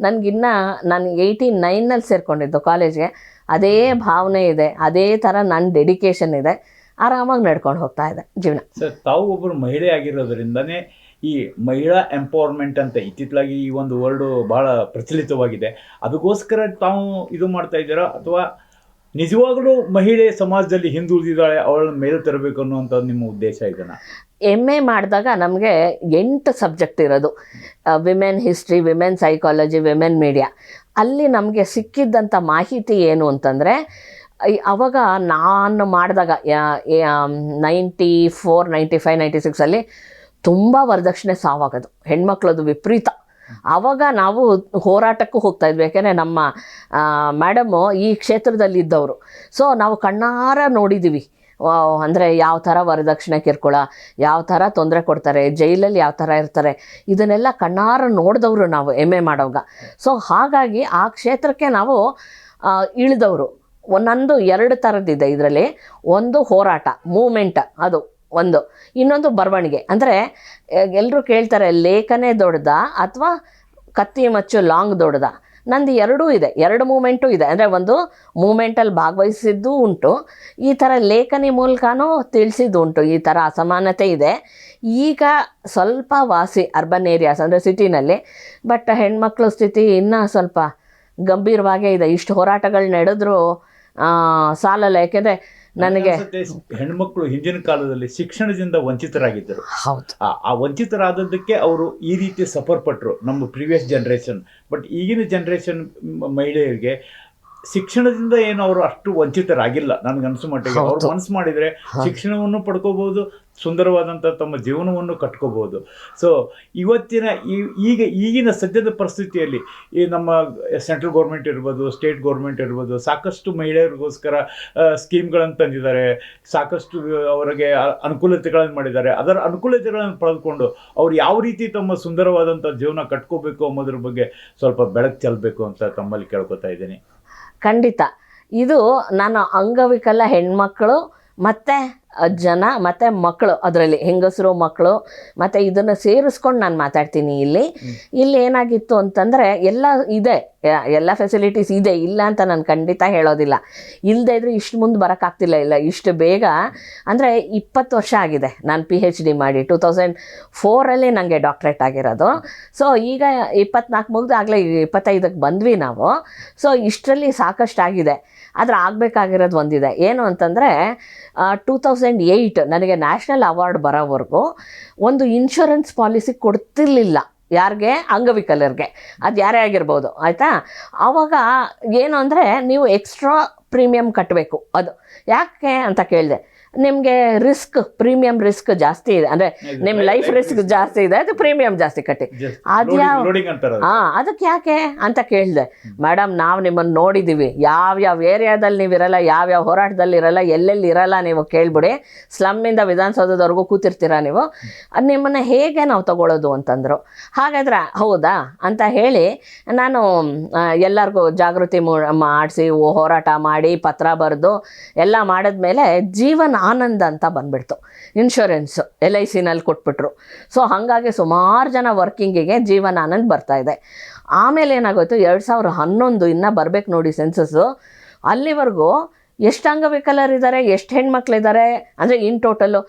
ನನಗಿನ್ನ ನಾನು ಏಯ್ಟಿ ನೈನಲ್ಲಿ ಸೇರಿಕೊಂಡಿದ್ದು ಕಾಲೇಜ್ಗೆ ಅದೇ ಭಾವನೆ ಇದೆ, ಅದೇ ಥರ ನನ್ನ ಡೆಡಿಕೇಶನ್ ಇದೆ. ಆರಾಮಾಗಿ ನಡ್ಕೊಂಡು ಹೋಗ್ತಾ ಇದೆ ಜೀವನ. ಸರ್, ತಾವು ಒಬ್ಬರು ಮಹಿಳೆ ಆಗಿರೋದ್ರಿಂದನೇ ಈ ಮಹಿಳಾ ಎಂಪವರ್ಮೆಂಟ್ ಅಂತ ಇತ್ತಿತ್ತಲಾಗಿ ಈ ಒಂದು ವರ್ಡು ಬಹಳ ಪ್ರಚಲಿತವಾಗಿದೆ. ಅದಕ್ಕೋಸ್ಕರ ತಾವು ಇದು ಮಾಡ್ತಾ ಇದ್ದೀರಾ? ಅಥವಾ ನಿಜವಾಗಲೂ ಮಹಿಳೆ ಸಮಾಜದಲ್ಲಿ ಹಿಂದುಳಿದಿದ್ದಾಳೆ, ಅವಳನ್ನ ಮೇಲೆ ತರಬೇಕು ಅನ್ನುವಂಥ ನಿಮ್ಮ ಉದ್ದೇಶ ಇದನ್ನ? ಎಂ ಎ ಮಾಡಿದಾಗ ನಮಗೆ ಎಂಟು ಸಬ್ಜೆಕ್ಟ್ ಇರೋದು. Women history women psychology women media ಅಲ್ಲಿ ನಮಗೆ ಸಿಕ್ಕಿದ್ದಂಥ ಮಾಹಿತಿ ಏನು ಅಂತಂದರೆ ಅವಾಗ ನಾನು ಮಾಡಿದಾಗ ninety four ninety five ninety ಸಿಕ್ಸಲ್ಲಿ ತುಂಬ ವರದಕ್ಷಿಣೆ ಸಾವಾಗೋದು. ಹೆಣ್ಮಕ್ಳದು ವಿಪರೀತ. ಆವಾಗ ನಾವು ಹೋರಾಟಕ್ಕೂ ಹೋಗ್ತಾ ಇದ್ವಿ. ಯಾಕೆಂದರೆ ನಮ್ಮ ಮೇಡಮು ಈ ಕ್ಷೇತ್ರದಲ್ಲಿ ಇದ್ದವರು ಸೊ ನಾವು ಕಣ್ಣಾರ ನೋಡಿದ್ದೀವಿ ಅಂದರೆ ಯಾವ ಥರ ವರದಕ್ಷಿಣೆ ಕಿರ್ಕೊಳ, ಯಾವ ಥರ ತೊಂದರೆ ಕೊಡ್ತಾರೆ, ಜೈಲಲ್ಲಿ ಯಾವ ಥರ ಇರ್ತಾರೆ, ಇದನ್ನೆಲ್ಲ ಕಣ್ಣಾರ ನೋಡಿದವರು ನಾವು ಎಂ ಎ ಮಾಡೋವಾಗ. ಸೊ ಹಾಗಾಗಿ ಆ ಕ್ಷೇತ್ರಕ್ಕೆ ನಾವು ಇಳಿದವರು. ಒಂದೊಂದು ಎರಡು ಥರದ್ದಿದೆ ಇದರಲ್ಲಿ. ಒಂದು ಹೋರಾಟ, ಮೂಮೆಂಟ್, ಅದು ಒಂದು. ಇನ್ನೊಂದು ಬರವಣಿಗೆ. ಅಂದರೆ ಎಲ್ಲರೂ ಕೇಳ್ತಾರೆ, ಲೇಖನೇ ದೊಡ್ಡದ ಅಥವಾ ಕತ್ತಿ ಮಚ್ಚು ಲಾಂಗ್ ದೊಡ್ಡದ? ನಂದು ಎರಡೂ ಇದೆ, ಎರಡು ಮೂಮೆಂಟು ಇದೆ. ಅಂದರೆ ಒಂದು ಮೂಮೆಂಟಲ್ಲಿ ಭಾಗವಹಿಸಿದ್ದು ಉಂಟು. ಈ ಥರ ಲೇಖನಿ ಮೂಲಕನೂ ತಿಳಿಸಿದ್ದು ಉಂಟು. ಈ ಥರ ಅಸಮಾನತೆ ಇದೆ. ಈಗ ಸ್ವಲ್ಪ ವಾಸಿ ಅರ್ಬನ್ ಏರಿಯಾಸ್ ಅಂದರೆ ಸಿಟಿನಲ್ಲಿ ಬಟ್ ಹೆಣ್ಮಕ್ಳ ಸ್ಥಿತಿ ಇನ್ನೂ ಸ್ವಲ್ಪ ಗಂಭೀರವಾಗೇ ಇದೆ. ಇಷ್ಟು ಹೋರಾಟಗಳು ನಡೆದ್ರೂ ಸಾಲಲ್ಲ. ಯಾಕೆಂದರೆ ನನಗೆ ಹೆಣ್ಮಕ್ಳು ಹಿಂದಿನ ಕಾಲದಲ್ಲಿ ಶಿಕ್ಷಣದಿಂದ ವಂಚಿತರಾಗಿದ್ದರು. ಹೌದು. ಆ ಆ ವಂಚಿತರಾದದ್ದಕ್ಕೆ ಅವರು ಈ ರೀತಿ ಸಫರ್ ಪಟ್ಟರು ನಮ್ಮ ಪ್ರಿವಿಯಸ್ ಜನ್ರೇಷನ್. ಬಟ್ ಈಗಿನ ಜನ್ರೇಷನ್ ಮಹಿಳೆಯರಿಗೆ ಶಿಕ್ಷಣದಿಂದ ಏನು ಅವರು ಅಷ್ಟು ವಂಚಿತರಾಗಿಲ್ಲ ನನಗೆ ಅನಿಸು ಮಟ್ಟಿಗೆ. ಅವ್ರು ಮನ್ಸು ಮನಸ್ಸು ಮಾಡಿದರೆ ಶಿಕ್ಷಣವನ್ನು ಪಡ್ಕೋಬೋದು ಸುಂದರವಾದಂಥ ತಮ್ಮ ಜೀವನವನ್ನು ಕಟ್ಕೋಬೋದು ಸೊ ಇವತ್ತಿನ ಈ ಈಗ ಈಗಿನ ಸದ್ಯದ ಪರಿಸ್ಥಿತಿಯಲ್ಲಿ ಈ ನಮ್ಮ ಸೆಂಟ್ರಲ್ ಗೌರ್ಮೆಂಟ್ ಇರ್ಬೋದು ಸ್ಟೇಟ್ ಗೌರ್ಮೆಂಟ್ ಇರ್ಬೋದು ಸಾಕಷ್ಟು ಮಹಿಳೆಯರಿಗೋಸ್ಕರ ಸ್ಕೀಮ್ಗಳನ್ನು ತಂದಿದ್ದಾರೆ. ಸಾಕಷ್ಟು ಅವರಿಗೆ ಅನುಕೂಲತೆಗಳನ್ನು ಮಾಡಿದ್ದಾರೆ. ಅದರ ಅನುಕೂಲತೆಗಳನ್ನು ಪಡೆದುಕೊಂಡು ಅವ್ರು ಯಾವ ರೀತಿ ತಮ್ಮ ಸುಂದರವಾದಂಥ ಜೀವನ ಕಟ್ಕೋಬೇಕು ಅನ್ನೋದ್ರ ಬಗ್ಗೆ ಸ್ವಲ್ಪ ಬೆಳಕು ಚೆಲ್ಲಬೇಕು ಅಂತ ತಮ್ಮಲ್ಲಿ ಕೇಳ್ಕೊತಾ ಇದ್ದೀನಿ. ಖಂಡಿತ. ಇದು ನಾನು ಅಂಗವಿಕಲ ಹೆಣ್ಮಕ್ಕಳು ಮತ್ತು ಜನ ಮತ್ತು ಮಕ್ಕಳು ಅದರಲ್ಲಿ ಹೆಂಗಸರು ಮಕ್ಕಳು ಮತ್ತು ಇದನ್ನು ಸೇರಿಸ್ಕೊಂಡು ನಾನು ಮಾತಾಡ್ತೀನಿ ಇಲ್ಲಿ. ಇಲ್ಲಿ ಏನಾಗಿತ್ತು ಅಂತಂದರೆ ಎಲ್ಲ ಇದೆ. ಎಲ್ಲ ಫೆಸಿಲಿಟೀಸ್ ಇದೆ. ಇಲ್ಲ ಅಂತ ನಾನು ಖಂಡಿತ ಹೇಳೋದಿಲ್ಲ. ಇಲ್ಲದೆ ಇದ್ರೆ ಇಷ್ಟು ಮುಂದೆ ಬರೋಕ್ಕಾಗ್ತಿಲ್ಲ ಇಲ್ಲ. ಇಷ್ಟು ಬೇಗ. ಅಂದರೆ ಇಪ್ಪತ್ತು ವರ್ಷ ಆಗಿದೆ ನಾನು ಪಿ ಹೆಚ್ ಡಿ ಮಾಡಿ. ಟೂ ತೌಸಂಡ್ ಫೋರಲ್ಲಿ ನನಗೆ ಡಾಕ್ಟ್ರೇಟ್ ಆಗಿರೋದು. ಸೊ ಈಗ ಇಪ್ಪತ್ನಾಲ್ಕು ಮುಗಿದು ಆಗಲೇ ಇಪ್ಪತ್ತೈದಕ್ಕೆ ಬಂದ್ವಿ ನಾವು. ಸೊ ಇಷ್ಟರಲ್ಲಿ ಸಾಕಷ್ಟು ಆಗಿದೆ. ಆದರೆ ಆಗಬೇಕಾಗಿರೋದು ಒಂದಿದೆ. ಏನು ಅಂತಂದರೆ ಟೂ ತೌಸಂಡ್ ಏಯ್ಟ್ ನನಗೆ ನ್ಯಾಷನಲ್ ಅವಾರ್ಡ್ ಬರೋವರೆಗೂ ಒಂದು ಇನ್ಶೂರೆನ್ಸ್ ಪಾಲಿಸಿ ಕೊಡ್ತಿರ್ಲಿಲ್ಲ ಯಾರಿಗೆ? ಅಂಗವಿಕಲರಿಗೆ. ಅದು ಯಾರೇ ಆಗಿರ್ಬೋದು, ಆಯಿತಾ? ಆವಾಗ ಏನು ಅಂದರೆ, ನೀವು ಎಕ್ಸ್ಟ್ರಾ ಪ್ರೀಮಿಯಂ ಕಟ್ಟಬೇಕು ಅದು ಯಾಕೆ ಅಂತ ಕೇಳಿದೆ. ನಿಮಗೆ ರಿಸ್ಕ್ ಪ್ರೀಮಿಯಂ ರಿಸ್ಕ್ ಜಾಸ್ತಿ ಇದೆ. ಅಂದರೆ ನಿಮ್ಮ ಲೈಫ್ ರಿಸ್ಕ್ ಜಾಸ್ತಿ ಇದೆ ಅದು ಪ್ರೀಮಿಯಂ ಜಾಸ್ತಿ ಕಟ್ಟಿ. ಅದ್ಯಾವ- ಹಾ ಅದಕ್ಕೆ ಯಾಕೆ ಅಂತ ಕೇಳಿದೆ. ಮೇಡಮ್ ನಾವು ನಿಮ್ಮನ್ನು ನೋಡಿದ್ದೀವಿ ಯಾವ್ಯಾವ ಏರಿಯಾದಲ್ಲಿ ನೀವು ಇರಲ್ಲ ಯಾವ್ಯಾವ ಹೋರಾಟದಲ್ಲಿ ಇರಲ್ಲ ಎಲ್ಲೆಲ್ಲಿ ಇರಲ್ಲ ನೀವು ಕೇಳ್ಬಿಡಿ. ಸ್ಲಮ್ಮಿಂದ ವಿಧಾನಸೌಧದವರೆಗೂ ಕೂತಿರ್ತೀರ ನೀವು. ನಿಮ್ಮನ್ನು ಹೇಗೆ ನಾವು ತಗೊಳ್ಳೋದು ಅಂತಂದರು. ಹಾಗಾದ್ರೆ ಹೌದಾ? ಅಂತ ಹೇಳಿ ನಾನು ಎಲ್ಲರಿಗೂ ಜಾಗೃತಿ ಮಾಡಿಸಿ ಹೋರಾಟ ಮಾಡಿ ಪತ್ರ ಬರೆದು ಎಲ್ಲ ಮಾಡಿದ್ಮೇಲೆ ಜೀವನ್ ಆನಂದ ಅಂತ ಬಂದ್ಬಿಡ್ತು. ಇನ್ಶೂರೆನ್ಸು ಎಲ್ ಐ ಸಿನಲ್ಲಿ ಕೊಟ್ಬಿಟ್ರು. ಸೊ ಹಾಗಾಗಿ ಸುಮಾರು ಜನ ವರ್ಕಿಂಗಿಗೆ ಜೀವನ ಆನಂದ್ ಬರ್ತಾಯಿದೆ ಆಮೇಲೆ ಏನಾಗೋಯ್ತು, ಎರಡು ಸಾವಿರ ಹನ್ನೊಂದು ಇನ್ನೂ ಬರಬೇಕು ನೋಡಿ ಸೆನ್ಸಸ್ಸು ಅಲ್ಲಿವರೆಗೂ ಎಷ್ಟು ಅಂಗವಿಕಲರಿದ್ದಾರೆ ಎಷ್ಟು ಹೆಣ್ಮಕ್ಳಿದ್ದಾರೆ ಅಂದರೆ ಇನ್ ಟೋಟಲ್ಲು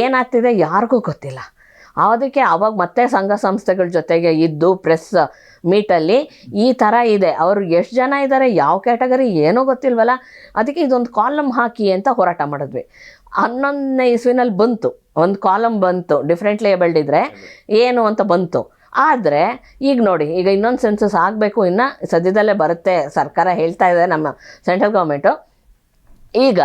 ಏನಾಗ್ತಿದೆ ಯಾರಿಗೂ ಗೊತ್ತಿಲ್ಲ. ಅದಕ್ಕೆ ಅವಾಗ ಮತ್ತೆ ಸಂಘ ಸಂಸ್ಥೆಗಳ ಜೊತೆಗೆ ಇದ್ದು ಪ್ರೆಸ್ ಮೀಟಲ್ಲಿ ಈ ಥರ ಇದೆ. ಅವರು ಎಷ್ಟು ಜನ ಇದ್ದಾರೆ ಯಾವ ಕ್ಯಾಟಗರಿ ಏನೂ ಗೊತ್ತಿಲ್ವಲ್ಲ. ಅದಕ್ಕೆ ಇದೊಂದು ಕಾಲಮ್ ಹಾಕಿ ಅಂತ ಹೋರಾಟ ಮಾಡಿದ್ವಿ. ಹನ್ನೊಂದನೇ ಇಸುವಿನಲ್ಲಿ ಬಂತು. ಒಂದು ಕಾಲಮ್ ಬಂತು. ಡಿಫ್ರೆಂಟ್ ಲೇಬಲ್ಡ್ ಇದ್ದರೆ ಏನು ಅಂತ ಬಂತು. ಆದರೆ ಈಗ ನೋಡಿ, ಈಗ ಇನ್ನೊಂದು ಸೆನ್ಸಸ್ ಆಗಬೇಕು, ಇನ್ನು ಸದ್ಯದಲ್ಲೇ ಬರುತ್ತೆ. ಸರ್ಕಾರ ಹೇಳ್ತಾ ಇದೆ ನಮ್ಮ ಸೆಂಟ್ರಲ್ ಗೌರ್ಮೆಂಟು ಈಗ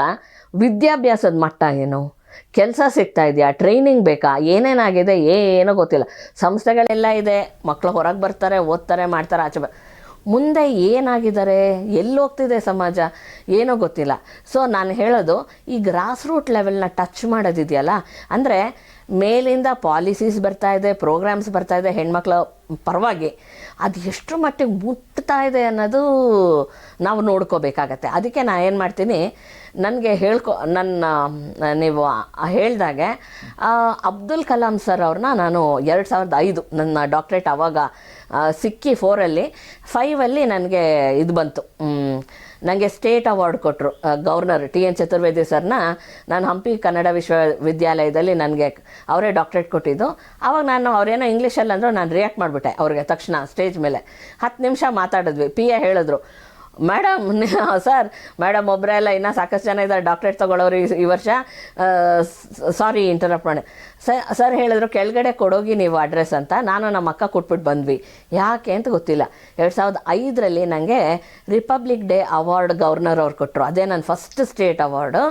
ವಿದ್ಯಾಭ್ಯಾಸದ ಮಟ್ಟ ಏನು? ಕೆಲಸ ಸಿಗ್ತಾ ಇದೆಯಾ? ಟ್ರೈನಿಂಗ್ ಬೇಕಾ? ಏನೇನಾಗಿದೆ? ಏನೋ ಗೊತ್ತಿಲ್ಲ. ಸಂಸ್ಥೆಗಳೆಲ್ಲ ಇದೆ. ಮಕ್ಕಳು ಹೊರಗೆ ಬರ್ತಾರೆ, ಓದ್ತಾರೆ, ಮಾಡ್ತಾರೆ, ಆಚೆ ಮುಂದೆ ಏನಾಗಿದ್ದಾರೆ? ಎಲ್ಲಿ ಹೋಗ್ತಿದೆ ಸಮಾಜ? ಏನೋ ಗೊತ್ತಿಲ್ಲ. ಸೊ ನಾನು ಹೇಳೋದು, ಈ ಗ್ರಾಸ್ ರೂಟ್ ಲೆವೆಲ್ನ ಟಚ್ ಮಾಡೋದಿದೆಯಲ್ಲ, ಅಂದರೆ ಮೇಲಿಂದ ಪಾಲಿಸೀಸ್ ಬರ್ತಾ ಇದೆ ಪ್ರೋಗ್ರಾಮ್ಸ್ ಬರ್ತಾ ಇದೆ, ಹೆಣ್ಮಕ್ಳ ಪರವಾಗಿ ಅದು ಎಷ್ಟು ಮಟ್ಟಿಗೆ ಮುಟ್ತಾ ಇದೆ ಅನ್ನೋದು ನಾವು ನೋಡ್ಕೋಬೇಕಾಗತ್ತೆ. ಅದಕ್ಕೆ ನಾನು ಏನು ಮಾಡ್ತೀನಿ, ನನಗೆ ಹೇಳ್ಕೊ, ನನ್ನ, ನೀವು ಹೇಳಿದಾಗೆ ಅಬ್ದುಲ್ ಕಲಾಂ ಸರ್ ಅವ್ರನ್ನ ನಾನು ಎರಡು ಸಾವಿರದ ಐದು ನನ್ನ ಡಾಕ್ಟ್ರೇಟ್ ಆವಾಗ ಸಿಕ್ಕಿ ಫೋರಲ್ಲಿ ಫೈವಲ್ಲಿ ನನಗೆ ಇದು ಬಂತು. ನನಗೆ ಸ್ಟೇಟ್ ಅವಾರ್ಡ್ ಕೊಟ್ಟರು ಗವರ್ನರ್ ಟಿ ಎನ್ ಚತುರ್ವೇದಿ ಸರ್ನ. ನಾನು ಹಂಪಿ ಕನ್ನಡ ವಿಶ್ವವಿದ್ಯಾಲಯದಲ್ಲಿ ನನಗೆ ಅವರೇ ಡಾಕ್ಟ್ರೇಟ್ ಕೊಟ್ಟಿದ್ದು. ಆವಾಗ ನಾನು ಅವರೇನೋ ಇಂಗ್ಲೀಷಲ್ಲಿ ಅಂದರು ನಾನು ರಿಯಾಕ್ಟ್ ಮಾಡಿಬಿಟ್ಟೆ ಅವ್ರಿಗೆ ತಕ್ಷಣ, ಸ್ಟೇಜ್ ಮೇಲೆ. ಹತ್ತು ನಿಮಿಷ ಮಾತಾಡಿದ್ವಿ. ಪಿ ಎ ಹೇಳಿದ್ರು ಮೇಡಮ್ ಸರ್. ಮೇಡಮ್ ಒಬ್ಬರೇ ಎಲ್ಲ ಇನ್ನೂ ಸಾಕಷ್ಟು ಜನ ಇದ್ದಾರೆ ಡಾಕ್ಟ್ರೇಟ್ ತೊಗೊಳೋರು ಈ ವರ್ಷ. ಸಾರಿ ಇಂಟರಪ್ಟ್ ಮಾಡಿ. ಸರ್ ಹೇಳಿದ್ರು, ಕೆಳಗಡೆ ಕೊಡೋಗಿ ನೀವು ಅಡ್ರೆಸ್ ಅಂತ. ನಾನು ನಮ್ಮ ಅಕ್ಕ ಕೊಟ್ಬಿಟ್ಟು ಬಂದ್ವಿ. ಯಾಕೆ ಅಂತ ಗೊತ್ತಿಲ್ಲ. ಎರಡು ಸಾವಿರದ ಐದರಲ್ಲಿ ನನಗೆ ರಿಪಬ್ಲಿಕ್ ಡೇ ಅವಾರ್ಡ್ ಗವರ್ನರ್ ಅವ್ರು ಕೊಟ್ಟರು ಅದೇ ನನ್ನ ಫಸ್ಟ್ ಸ್ಟೇಟ್ ಅವಾರ್ಡು